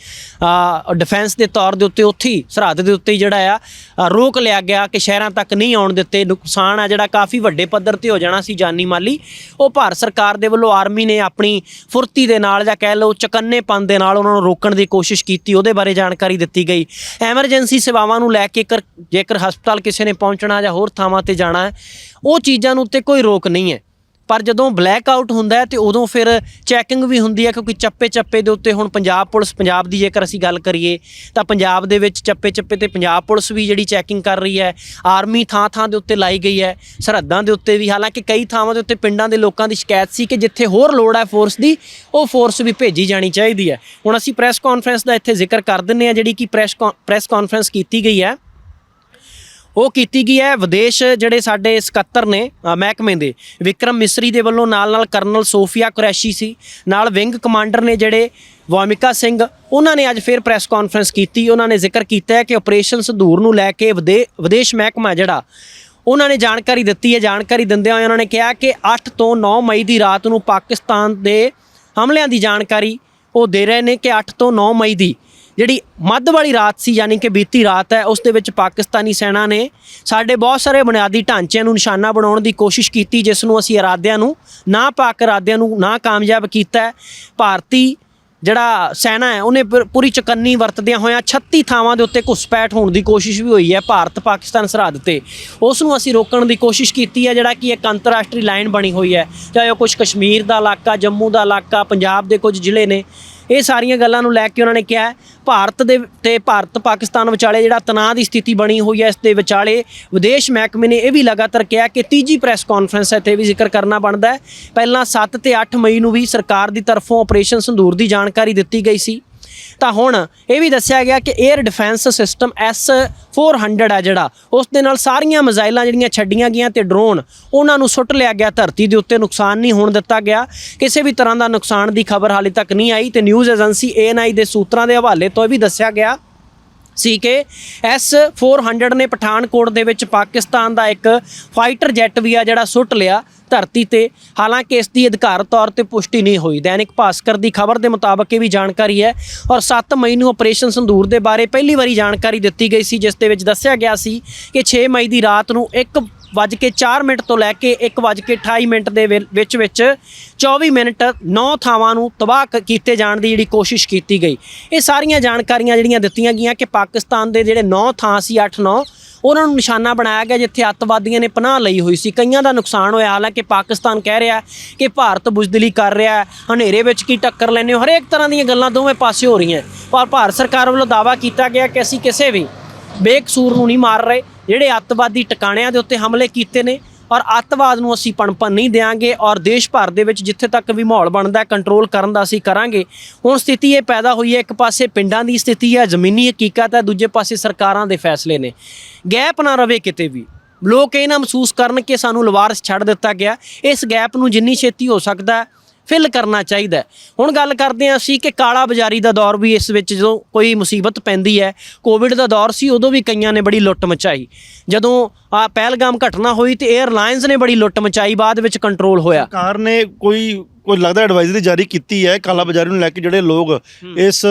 ਡਿਫੈਂਸ ਦੇ ਤੌਰ ਦੇ ਉੱਤੇ ਉੱਥੇ ਹੀ, ਸਰਹੱਦ ਦੇ ਉੱਤੇ ਹੀ ਜਿਹੜਾ ਆ ਰੋਕ ਲਿਆ ਗਿਆ ਕਿ ਸ਼ਹਿਰਾਂ ਤੱਕ ਨਹੀਂ ਆਉਣ ਦਿੱਤੇ। ਨੁਕਸਾਨ ਆ ਜਿਹੜਾ ਕਾਫੀ ਵੱਡੇ ਪੱਧਰ ਤੇ ਹੋ ਜਾਣਾ ਸੀ ਜਾਨੀ ਮਾਲੀ। ਉਹ ਭਾਰਤ ਸਰਕਾਰ ਦੇ ਵੱਲੋਂ ਆਰਮੀ ਨੇ ਆਪਣੀ ਫੁਰਤੀ ਦੇ ਨਾਲ ਜਾਂ ਕਹਿ ਲਓ ਚਕੰਨੇਪਨ ਦੇ ਨਾਲ ਉਹਨਾਂ ਨੂੰ ਰੋਕਣ ਦੀ ਕੋਸ਼ਿਸ਼ ਕੀਤੀ। ਉਹਦੇ ਬਾਰੇ ਜਾਣਕਾਰੀ ਦਿੱਤੀ ਗਈ। ਐਮਰਜੈਂਸੀ ਸੇਵਾਵਾਂ ਨੂੰ ਲੈ ਕੇ ਕਰ ਜੇਕਰ ਹਸਪਤਾਲ ਕਿਸੇ ਨੇ ਪਹੁੰਚਣਾ ਜਾਂ ਹੋਰ ਥਾਵਾਂ ਤੇ ਜਾਣਾ ਉਹ ਚੀਜ਼ਾਂ ਨੂੰ ਉੱਤੇ ਕੋਈ ਰੋਕ ਨਹੀਂ ਹੈ। ਪਰ ਜਦੋਂ ਬਲੈਕ ਆਊਟ ਹੁੰਦਾ ਹੈ ਤੇ ਉਦੋਂ ਫਿਰ ਚੈਕਿੰਗ ਵੀ ਹੁੰਦੀ ਹੈ, ਕਿਉਂਕਿ ਚੱਪੇ ਚੱਪੇ ਦੇ ਉੱਤੇ ਹੁਣ ਪੰਜਾਬ ਪੁਲਿਸ, ਪੰਜਾਬ ਦੀ ਜੇਕਰ ਅਸੀਂ ਗੱਲ ਕਰੀਏ, ਤਾਂ ਪੰਜਾਬ ਦੇ ਵਿੱਚ ਚੱਪੇ ਚੱਪੇ ਤੇ ਪੰਜਾਬ ਪੁਲਿਸ ਵੀ ਜਿਹੜੀ ਚੈਕਿੰਗ ਕਰ ਰਹੀ ਹੈ ਆਰਮੀ ਥਾਂ ਥਾਂ ਦੇ ਉੱਤੇ ਲਾਈ ਗਈ ਹੈ, ਸਰਹੱਦਾਂ ਦੇ ਉੱਤੇ ਵੀ, ਹਾਲਾਂਕਿ ਕਈ ਥਾਵਾਂ ਦੇ ਉੱਤੇ ਪਿੰਡਾਂ ਦੇ ਲੋਕਾਂ ਦੀ ਸ਼ਿਕਾਇਤ ਸੀ ਕਿ ਜਿੱਥੇ ਹੋਰ ਲੋੜ ਹੈ ਫੋਰਸ ਦੀ, ਉਹ ਫੋਰਸ ਵੀ ਭੇਜੀ ਜਾਣੀ ਚਾਹੀਦੀ ਹੈ। ਹੁਣ ਅਸੀਂ ਪ੍ਰੈਸ ਕਾਨਫਰੰਸ ਦਾ ਇੱਥੇ ਜ਼ਿਕਰ ਕਰ ਦਿੰਨੇ ਆ ਜਿਹੜੀ ਕਿ ਪ੍ਰੈਸ ਪ੍ਰੈਸ ਕਾਨਫਰੰਸ ਕੀਤੀ ਗਈ ਹੈ। ਉਹ ਕੀਤੀ ਗਈ ਹੈ। ਵਿਦੇਸ਼ ਜਿਹੜੇ ਸਾਡੇ ਸਕੱਤਰ ਨੇ ਮਹਿਕਮੇ ਦੇ, ਵਿਕਰਮ ਮਿਸਰੀ ਦੇ ਵੱਲੋਂ ਨਾਲ ਨਾਲ ਕਰਨਲ ਸੋਫੀਆ ਕੁਰੈਸ਼ੀ ਸੀ, ਨਾਲ ਵਿੰਗ ਕਮਾਂਡਰ ਨੇ ਜਿਹੜੇ ਵਾਮਿਕਾ ਸਿੰਘ, ਉਹਨਾਂ ਨੇ ਅੱਜ ਫਿਰ ਪ੍ਰੈਸ ਕਾਨਫਰੰਸ ਕੀਤੀ। ਉਹਨਾਂ ਨੇ ਜ਼ਿਕਰ ਕੀਤਾ ਹੈ ਕਿ ਆਪਰੇਸ਼ਨ ਸੰਧੂਰ ਨੂੰ ਲੈ ਕੇ ਵਿਦੇ- ਵਿਦੇਸ਼ ਮਹਿਕਮਾ ਜਿਹੜਾ, ਉਹਨਾਂ ਨੇ ਜਾਣਕਾਰੀ ਦਿੱਤੀ ਹੈ। ਜਾਣਕਾਰੀ ਦਿੰਦਿਆਂ ਹੋਇਆਂ ਉਹਨਾਂ ਨੇ ਕਿਹਾ ਕਿ 8 ਤੋਂ 9 ਮਈ ਦੀ ਰਾਤ ਨੂੰ ਪਾਕਿਸਤਾਨ ਦੇ ਹਮਲਿਆਂ ਦੀ ਜਾਣਕਾਰੀ ਉਹ ਦੇ ਰਹੇ ਨੇ ਕਿ 8 ਤੋਂ 9 ਮਈ ਦੀ ਜਿਹੜੀ ਮੱਧ ਵਾਲੀ ਰਾਤ ਸੀ, ਯਾਨੀ ਕਿ ਬੀਤੀ ਰਾਤ ਹੈ, ਉਸ ਦੇ ਵਿੱਚ ਪਾਕਿਸਤਾਨੀ ਸੈਨਾ ਨੇ ਸਾਡੇ ਬਹੁਤ ਸਾਰੇ ਬੁਨਿਆਦੀ ਢਾਂਚਿਆਂ ਨੂੰ ਨਿਸ਼ਾਨਾ ਬਣਾਉਣ ਦੀ ਕੋਸ਼ਿਸ਼ ਕੀਤੀ, ਜਿਸ ਨੂੰ ਅਸੀਂ ਇਰਾਦਿਆਂ ਨੂੰ ਨਾ ਪਾਕ ਇਰਾਦਿਆਂ ਨੂੰ ਨਾ ਕਾਮਯਾਬ ਕੀਤਾ ਭਾਰਤੀ ਜਿਹੜਾ ਸੈਨਾ ਹੈ, ਉਹਨੇ ਪੁਰ- ਪੂਰੀ ਚਕੰਨੀ ਵਰਤਦਿਆਂ ਹੋਇਆਂ 36 ਥਾਵਾਂ ਦੇ ਉੱਤੇ ਘੁਸਪੈਠ ਹੋਣ ਦੀ ਕੋਸ਼ਿਸ਼ ਵੀ ਹੋਈ ਹੈ, ਭਾਰਤ ਪਾਕਿਸਤਾਨ ਸਰਹੱਦ ਤੇ। ਉਸ ਨੂੰ ਅਸੀਂ ਰੋਕਣ ਦੀ ਕੋਸ਼ਿਸ਼ ਕੀਤੀ ਹੈ, ਜਿਹੜਾ ਕਿ ਇੱਕ ਅੰਤਰਰਾਸ਼ਟਰੀ ਲਾਈਨ ਬਣੀ ਹੋਈ ਹੈ, ਚਾਹੇ ਉਹ ਕੁਝ ਕਸ਼ਮੀਰ ਦਾ ਇਲਾਕਾ, ਜੰਮੂ ਦਾ ਇਲਾਕਾ, ਪੰਜਾਬ ਦੇ ਕੁਝ ਜ਼ਿਲ੍ਹੇ ਨੇ। ਇਹ ਸਾਰੀਆਂ ਗੱਲਾਂ ਨੂੰ ਲੈ ਕੇ ਉਹਨਾਂ ਨੇ ਕਿਹਾ ਭਾਰਤ ਦੇ ਤੇ ਭਾਰਤ ਪਾਕਿਸਤਾਨ ਵਿਚਾਲੇ ਜਿਹੜਾ ਤਣਾਅ ਦੀ ਸਥਿਤੀ ਬਣੀ ਹੋਈ ਹੈ, ਇਸ ਦੇ ਵਿਚਾਲੇ ਵਿਦੇਸ਼ ਮਹਿਕਮੇ ਨੇ ਇਹ ਵੀ ਲਗਾਤਾਰ ਕਿਹਾ ਕਿ ਤੀਜੀ ਪ੍ਰੈਸ ਕਾਨਫਰੰਸ ਹੈ ਤੇ ਵੀ ਜ਼ਿਕਰ ਕਰਨਾ ਬਣਦਾ ਹੈ। ਪਹਿਲਾਂ 7 ਤੇ 8 ਮਈ ਨੂੰ ਵੀ ਸਰਕਾਰ ਦੀ ਤਰਫੋਂ ਆਪਰੇਸ਼ਨ ਸੰਦੂਰ ਦੀ ਜਾਣਕਾਰੀ ਦਿੱਤੀ ਗਈ ਸੀ। ਤਾਂ ਹੁਣ ਇਹ ਵੀ ਦੱਸਿਆ ਗਿਆ ਕਿ 에ਅਰ ਡਿਫੈਂਸ ਸਿਸਟਮ S400 ਹੈ ਜਿਹੜਾ, ਉਸ ਦੇ ਨਾਲ ਸਾਰੀਆਂ ਮਿਜ਼ਾਈਲਾਂ ਜਿਹੜੀਆਂ ਛੱਡੀਆਂ ਗਈਆਂ ਤੇ ਡਰੋਨ ਉਹਨਾਂ ਨੂੰ ਸੁੱਟ ਲਿਆ ਗਿਆ, ਧਰਤੀ ਦੇ ਉੱਤੇ ਨੁਕਸਾਨ ਨਹੀਂ ਹੋਣ ਦਿੱਤਾ ਗਿਆ। ਕਿਸੇ ਵੀ ਤਰ੍ਹਾਂ ਦਾ ਨੁਕਸਾਨ ਦੀ ਖਬਰ ਹਾਲੇ ਤੱਕ ਨਹੀਂ ਆਈ ਤੇ ਨਿਊਜ਼ ਏਜੰਸੀ ANI ਦੇ ਸੂਤਰਾਂ ਦੇ ਹਵਾਲੇ ਤੋਂ ਇਹ ਵੀ ਦੱਸਿਆ ਗਿਆ ਸੀ ਕਿ S400 ਨੇ ਪਠਾਨਕੋਟ ਦੇ ਵਿੱਚ ਪਾਕਿਸਤਾਨ ਦਾ ਇੱਕ ਫਾਈਟਰ ਜੈਟ ਵੀ ਆ ਜਿਹੜਾ ਸੁੱਟ ਲਿਆ। ਧਰਤੀ ਤੇ, ਹਾਲਾਂਕਿ ਇਸ ਦੀ ਅਧਿਕਾਰਤ ਤੌਰ ਤੇ ਪੁਸ਼ਟੀ ਨਹੀਂ ਹੋਈ। ਦੈਨਿਕ ਭਾਸਕਰ ਦੀ ਖਬਰ ਦੇ ਮੁਤਾਬਕ ਇਹ ਵੀ ਜਾਣਕਾਰੀ ਹੈ ਔਰ 7 ਮਈ ਨੂੰ ਆਪਰੇਸ਼ਨ ਸੰਦੂਰ ਦੇ ਬਾਰੇ ਪਹਿਲੀ ਵਾਰੀ ਜਾਣਕਾਰੀ ਦਿੱਤੀ ਗਈ ਸੀ, ਜਿਸ ਦੇ ਵਿੱਚ ਦੱਸਿਆ ਗਿਆ ਸੀ ਕਿ 6 ਮਈ ਦੀ ਰਾਤ ਨੂੰ 1 ਵੱਜ ਕੇ 4 ਮਿੰਟ ਤੋਂ ਲੈ ਕੇ 1 ਵੱਜ ਕੇ 28 ਮਿੰਟ ਦੇ ਵਿ- ਵਿੱਚ ਵਿੱਚ 24 ਮਿੰਟ 9 ਥਾਵਾਂ ਨੂੰ ਤਬਾਹ ਕੀਤੇ ਜਾਣ ਦੀ ਜਿਹੜੀ ਕੋਸ਼ਿਸ਼ ਕੀਤੀ ਗਈ। ਇਹ ਸਾਰੀਆਂ ਜਾਣਕਾਰੀਆਂ ਜਿਹੜੀਆਂ ਦਿੱਤੀਆਂ ਗਈਆਂ ਕਿ ਪਾਕਿਸਤਾਨ ਦੇ ਜਿਹੜੇ 9 ਥਾਂ ਸੀ 8 9 ਉਹਨਾਂ ਨੂੰ ਨਿਸ਼ਾਨਾ ਬਣਾਇਆ ਗਿਆ ਜਿੱਥੇ ਅੱਤਵਾਦੀਆਂ ਨੇ ਪਨਾਹ ਲਈ ਹੋਈ ਸੀ। ਕਈਆਂ ਦਾ ਨੁਕਸਾਨ ਹੋਇਆ, ਹਾਲਾਂਕਿ ਪਾਕਿਸਤਾਨ ਕਹਿ ਰਿਹਾ ਕਿ ਭਾਰਤ ਬੁਜਦਲੀ ਕਰ ਰਿਹਾ ਹੈ। ਹਨੇਰੇ ਵਿੱਚ ਕੀ ਟੱਕਰ ਲੈਣੇ ਹੋ? ਹਰੇਕ ਤਰ੍ਹਾਂ ਦੀਆਂ ਗੱਲਾਂ ਦੋਵੇਂ ਪਾਸੇ ਹੋ ਰਹੀਆਂ। ਪਰ ਭਾਰਤ ਸਰਕਾਰ ਵੱਲੋਂ ਦਾਅਵਾ ਕੀਤਾ ਗਿਆ ਕਿ ਅਸੀਂ ਕਿਸੇ ਵੀ ਬੇਕਸੂਰ ਨੂੰ ਨਹੀਂ ਮਾਰ ਰਹੇ। ਜਿਹੜੇ ਅੱਤਵਾਦੀ ਟਿਕਾਣਿਆਂ ਦੇ ਉੱਤੇ ਹਮਲੇ ਕੀਤੇ ਨੇ ਔਰ ਅੱਤਵਾਦ ਨੂੰ ਅਸੀਂ ਪਣਪਣ ਨਹੀਂ ਦੇਵਾਂਗੇ ਔਰ ਦੇਸ਼ ਭਰ ਦੇ ਵਿੱਚ ਜਿੱਥੇ ਤੱਕ ਵੀ ਮਾਹੌਲ ਬਣਦਾ ਕੰਟਰੋਲ ਕਰਨ ਦਾ ਅਸੀਂ ਕਰਾਂਗੇ। ਹੁਣ ਸਥਿਤੀ ਇਹ ਪੈਦਾ ਹੋਈ ਹੈ, ਇੱਕ ਪਾਸੇ ਪਿੰਡਾਂ ਦੀ ਸਥਿਤੀ ਹੈ, ਜ਼ਮੀਨੀ ਹਕੀਕਤ ਹੈ, ਦੂਜੇ ਪਾਸੇ ਸਰਕਾਰਾਂ ਦੇ ਫੈਸਲੇ ਨੇ। ਗੈਪ ਨਾ ਰਵੇ ਕਿਤੇ ਵੀ। ਲੋਕ ਇਹ ਨਾ ਮਹਿਸੂਸ ਕਰਨ ਕਿ ਸਾਨੂੰ ਲਵਾਰਸ ਛੱਡ ਦਿੱਤਾ ਗਿਆ। ਇਸ ਗੈਪ ਨੂੰ ਜਿੰਨੀ ਛੇਤੀ ਹੋ ਸਕਦਾ ਹੈ ਫਿਲ ਕਰਨਾ ਚਾਹੀਦਾ। ਹੁਣ ਗੱਲ ਕਰਦੇ ਹਾਂ ਅਸੀਂ ਕਿ ਕਾਲਾ ਬਾਜ਼ਾਰੀ ਦਾ ਦੌਰ ਵੀ ਇਸ ਵਿੱਚ ਜਦੋਂ ਕੋਈ ਮੁਸੀਬਤ ਪੈਂਦੀ ਹੈ ਕੋਵਿਡ ਦਾ ਦੌਰ ਸੀ ਉਦੋਂ ਵੀ ਕਈਆਂ ਨੇ ਬੜੀ ਲੁੱਟ ਮਚਾਈ। ਜਦੋਂ ਆ ਪਹਿਲਗਾਮ ਘਟਨਾ ਹੋਈ ਤੇ 에ਅਰਲਾਈਨਸ ਨੇ ਬੜੀ ਲੁੱਟ ਮਚਾਈ ਬਾਅਦ ਵਿੱਚ ਕੰਟਰੋਲ ਹੋਇਆ। ਸਰਕਾਰ ਨੇ ਕੋਈ ਕੋਈ ਲੱਗਦਾ ਐਡਵਾਈਜ਼ਰੀ ਜਾਰੀ ਕੀਤੀ ਹੈ ਕਾਲਾ ਬਾਜ਼ਾਰੀ ਨੂੰ ਲੈ ਕੇ ਜਿਹੜੇ ਲੋਕ ਇਸ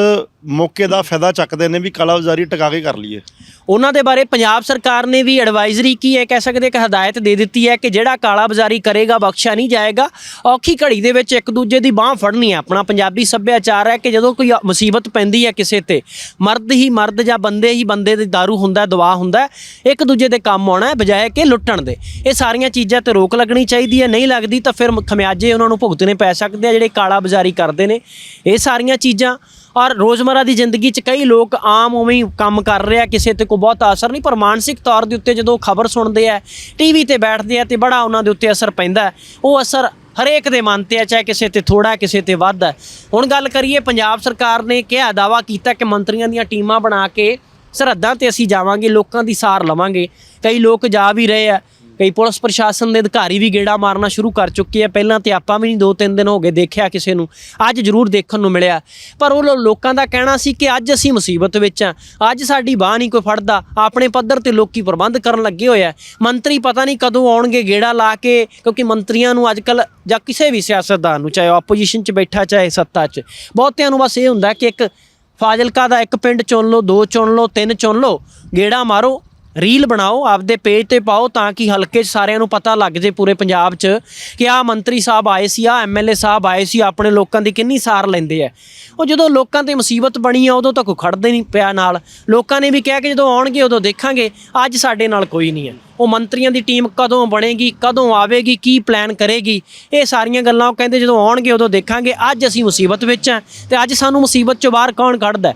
ਮੌਕੇ ਦਾ ਫਾਇਦਾ ਚੱਕਦੇ ਨੇ ਵੀ ਕਾਲਾ ਬਾਜ਼ਾਰੀ ਟਿਕਾ ਕੇ ਕਰ ਲਈਏ? ਉਹਨਾਂ ਦੇ ਬਾਰੇ ਪੰਜਾਬ ਸਰਕਾਰ ਨੇ ਵੀ ਐਡਵਾਈਜ਼ਰੀ ਕੀ ਹੈ, ਕਹਿ ਸਕਦੇ ਕਿ ਹਦਾਇਤ ਦੇ ਦਿੱਤੀ ਹੈ ਕਿ ਜਿਹੜਾ ਕਾਲਾ ਬਾਜ਼ਾਰੀ ਕਰੇਗਾ, ਬਖਸ਼ਿਆ ਨਹੀਂ ਜਾਏਗਾ। ਔਖੀ ਘੜੀ ਦੇ ਵਿੱਚ ਇੱਕ ਦੂਜੇ ਦੀ ਬਾਹ ਫੜਨੀ ਹੈ। ਆਪਣਾ ਪੰਜਾਬੀ ਸੱਭਿਆਚਾਰ ਹੈ ਕਿ ਜਦੋਂ ਕੋਈ ਮੁਸੀਬਤ ਪੈਂਦੀ ਹੈ ਕਿਸੇ ਤੇ, ਮਰਦ ਹੀ ਮਰਦ ਜਾਂ ਬੰਦੇ ਹੀ ਬੰਦੇ ਦੇ दारू ਹੁੰਦਾ, ਦਵਾ ਹੁੰਦਾ ਇੱਕ ਦੂਜੇ ਦੇ ਕੰਮ ਆਉਣਾ ਹੈ, ਬਜਾਏ ਕਿ ਲੁੱਟਣ ਦੇ। ਇਹ ਸਾਰੀਆਂ ਚੀਜ਼ਾਂ ਤੇ ਰੋਕ ਲੱਗਣੀ ਚਾਹੀਦੀ ਹੈ, ਨਹੀਂ ਲੱਗਦੀ ਤਾਂ ਫਿਰ ਖਮਿਆਜੇ ਉਹਨਾਂ ਨੂੰ ਭੁਗਤਣੇ ਪੈ ਸਕਦੇ ਆ, ਜਿਹੜੇ ਕਾਲਾ ਬਾਜ਼ਾਰੀ ਕਰਦੇ ਨੇ। ਇਹ ਸਾਰੀਆਂ ਚੀਜ਼ਾਂ ਔਰ ਰੋਜ਼ਮਰਾ ਦੀ ਜ਼ਿੰਦਗੀ 'ਚ ਕਈ ਲੋਕ ਆਮ ਉਵੇਂ ਹੀ ਕੰਮ ਕਰ ਰਿਹਾ, ਕਿਸੇ ਤੇ ਕੋਈ ਬਹੁਤ ਅਸਰ ਨਹੀਂ, ਪਰ ਮਾਨਸਿਕ ਤੌਰ ਦੇ ਉੱਤੇ ਜਦੋਂ ਖਬਰ ਸੁਣਦੇ ਆ, ਟੀਵੀ ਤੇ ਬੈਠਦੇ ਆ ਤੇ ਬੜਾ ਉਹਨਾਂ ਦੇ ਉੱਤੇ ਅਸਰ ਪੈਂਦਾ ਉਹ ਅਸਰ ਹਰੇਕ ਦੇ ਮਨ ਤੇ ਹੈ ਚਾਹੇ ਕਿਸੇ ਤੇ ਥੋੜਾ ਕਿਸੇ ਤੇ ਵੱਧ ਹੈ। ਹੁਣ ਗੱਲ ਕਰੀਏ, ਪੰਜਾਬ ਸਰਕਾਰ ਨੇ ਕਿਹਾ ਦਾਵਾ ਕੀਤਾ ਕਿ ਮੰਤਰੀਆਂ ਦੀਆਂ ਟੀਮਾਂ ਬਣਾ ਕੇ ਸਰਹੱਦਾਂ ਤੇ ਅਸੀਂ ਜਾਵਾਂਗੇ, ਲੋਕਾਂ ਦੀ ਸਾਰ ਲਵਾਂਗੇ। ਕਈ ਲੋਕ ਜਾ ਵੀ ਰਹੇ ਆ ਕਈ ਪੁਲਿਸ ਪ੍ਰਸ਼ਾਸਨ ਦੇ ਅਧਿਕਾਰੀ ਵੀ ਗੇੜਾ ਮਾਰਨਾ ਸ਼ੁਰੂ ਕਰ ਚੁੱਕੇ ਆ। ਪਹਿਲਾਂ ਤੇ ਆਪਾਂ ਵੀ ਨਹੀਂ ਦੋ ਤਿੰਨ ਦਿਨ ਹੋ ਗਏ ਦੇਖਿਆ ਕਿਸੇ ਨੂੰ। ਅੱਜ ਜ਼ਰੂਰ ਦੇਖਣ ਨੂੰ ਮਿਲਿਆ। ਪਰ ਉਹ ਲੋ- ਲੋਕਾਂ ਦਾ ਕਹਿਣਾ ਸੀ ਕਿ ਅੱਜ ਅਸੀਂ ਮੁਸੀਬਤ ਵਿੱਚ ਆ। ਅੱਜ ਸਾਡੀ ਬਾਹ ਨਹੀਂ ਕੋਈ ਫੜਦਾ। ਆਪਣੇ ਪੱਧਰ ਤੇ ਲੋਕੀ ਪ੍ਰਬੰਧ ਕਰਨ ਲੱਗੇ ਹੋਏ ਆ। ਮੰਤਰੀ ਪਤਾ ਨਹੀਂ ਕਦੋਂ ਆਉਣਗੇ ਗੇੜਾ ਲਾ ਕੇ, ਕਿਉਂਕਿ ਮੰਤਰੀਆਂ ਨੂੰ ਅੱਜਕੱਲ ਜਾਂ ਕਿਸੇ ਵੀ ਸਿਆਸਤਦਾਨ ਨੂੰ, ਚਾਹੇ ਆਪੋਜੀਸ਼ਨ 'ਚ ਬੈਠਾ, ਚਾਹੇ ਸੱਤਾ 'ਚ। ਬਹੁਤਿਆਂ ਨੂੰ ਬਸ ਇਹ ਹੁੰਦਾ ਕਿ ਇੱਕ ਫਾਜ਼ਿਲਕਾ ਦਾ ਇੱਕ ਪਿੰਡ ਚੁਣ ਲਓ, ਦੋ ਚੁਣ ਲਓ, ਤਿੰਨ ਚੁਣ ਲਓ। ਗੇੜਾ ਮਾਰੋ। ਰੀਲ ਬਣਾਓ, ਆਪਦੇ ਪੇਜ ਤੇ ਪਾਓ ਤਾਂ ਕਿ ਹਲਕੇ 'ਚ ਸਾਰਿਆਂ ਨੂੰ ਪਤਾ ਲੱਗ ਜੇ ਪੂਰੇ ਪੰਜਾਬ 'ਚ ਕਿ ਆਹ ਮੰਤਰੀ ਸਾਹਿਬ ਆਏ ਸੀ, ਆਹ ਐਮਐਲਏ ਸਾਹਿਬ ਆਏ ਸੀ, ਆਪਣੇ ਲੋਕਾਂ ਦੀ ਕਿੰਨੀ ਸਾਰ ਲੈਂਦੇ ਆ। ਉਹ ਜਦੋਂ ਲੋਕਾਂ ਤੇ ਮੁਸੀਬਤ ਬਣੀ ਆ, ਉਦੋਂ ਤਾਂ ਕੋਈ ਖੜਦੇ ਨਹੀਂ ਪਿਆ ਨਾਲ। ਲੋਕਾਂ ਨੇ ਵੀ ਕਿਹਾ ਕਿ ਜਦੋਂ ਆਉਣਗੇ, ਉਦੋਂ ਦੇਖਾਂਗੇ। ਅੱਜ ਸਾਡੇ ਨਾਲ ਕੋਈ ਨਹੀਂ ਹੈ। ਉਹ ਮੰਤਰੀਆਂ ਦੀ ਟੀਮ ਕਦੋਂ ਬਣੇਗੀ, ਕਦੋਂ ਆਵੇਗੀ, ਕੀ ਪਲਾਨ ਕਰੇਗੀ, ਇਹ ਸਾਰੀਆਂ ਗੱਲਾਂ ਉਹ ਕਹਿੰਦੇ ਜਦੋਂ ਆਉਣਗੇ, ਉਦੋਂ ਦੇਖਾਂਗੇ। ਅੱਜ ਅਸੀਂ ਮੁਸੀਬਤ ਵਿੱਚ ਆ ਤੇ ਅੱਜ ਸਾਨੂੰ ਮੁਸੀਬਤ ਚੋਂ ਬਾਹਰ ਕੌਣ ਕੱਢਦਾ?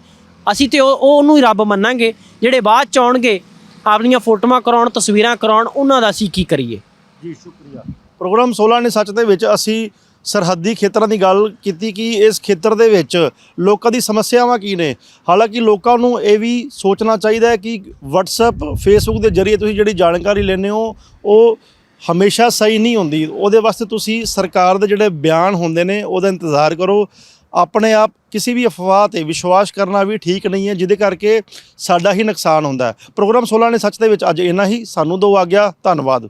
ਅਸੀਂ ਤੇ ਉਹ ਉਹਨੂੰ ਹੀ ਰੱਬ ਮੰਨਾਂਗੇ। ਜਿਹੜੇ ਬਾਅਦ ਚ ਆਉਣਗੇ ਆਪਣੀਆਂ ਫੋਟੋਆਂ ਕਰਾਉਣ, ਤਸਵੀਰਾਂ ਕਰਾਉਣ, ਉਹਨਾਂ ਦਾ ਅਸੀਂ ਕੀ ਕਰੀਏ? ਜੀ, ਸ਼ੁਕਰੀਆ। ਪ੍ਰੋਗਰਾਮ 16 ਨੇ ਸੱਚ ਦੇ ਵਿੱਚ ਅਸੀਂ ਸਰਹੱਦੀ ਖੇਤਰਾਂ ਦੀ ਗੱਲ ਕੀਤੀ ਕਿ ਇਸ ਖੇਤਰ ਦੇ ਵਿੱਚ ਲੋਕਾਂ ਦੀ ਸਮੱਸਿਆਵਾਂ ਕੀ ਨੇ? ਹਾਲਾਂਕਿ ਲੋਕਾਂ ਨੂੰ ਇਹ ਵੀ ਸੋਚਣਾ ਚਾਹੀਦਾ ਹੈ ਕਿ WhatsApp, Facebook ਦੇ ਜ਼ਰੀਏ ਤੁਸੀਂ ਜਿਹੜੀ ਜਾਣਕਾਰੀ ਲੈਂਦੇ ਹੋ, ਉਹ ਹਮੇਸ਼ਾ ਸਹੀ ਨਹੀਂ ਹੁੰਦੀ। ਉਹਦੇ ਵਾਸਤੇ ਤੁਸੀਂ ਸਰਕਾਰ ਦੇ ਜਿਹੜੇ ਬਿਆਨ ਹੁੰਦੇ ਨੇ, ਉਹਦਾ ਇੰਤਜ਼ਾਰ ਕਰੋ। ਆਪਣੇ ਆਪ ਕਿਸੇ ਵੀ ਅਫਵਾਹ ਤੇ ਵਿਸ਼ਵਾਸ ਕਰਨਾ ਵੀ ਠੀਕ ਨਹੀਂ ਹੈ, ਜਿਹਦੇ ਕਰਕੇ ਸਾਡਾ ਹੀ ਨੁਕਸਾਨ ਹੁੰਦਾ ਹੈ। ਪ੍ਰੋਗਰਾਮ 16 ਨੇ ਸੱਚ ਦੇ ਵਿੱਚ ਅੱਜ ਇੰਨਾ ਹੀ। ਸਾਨੂੰ ਦੋ ਆ ਗਿਆ ਧੰਨਵਾਦ।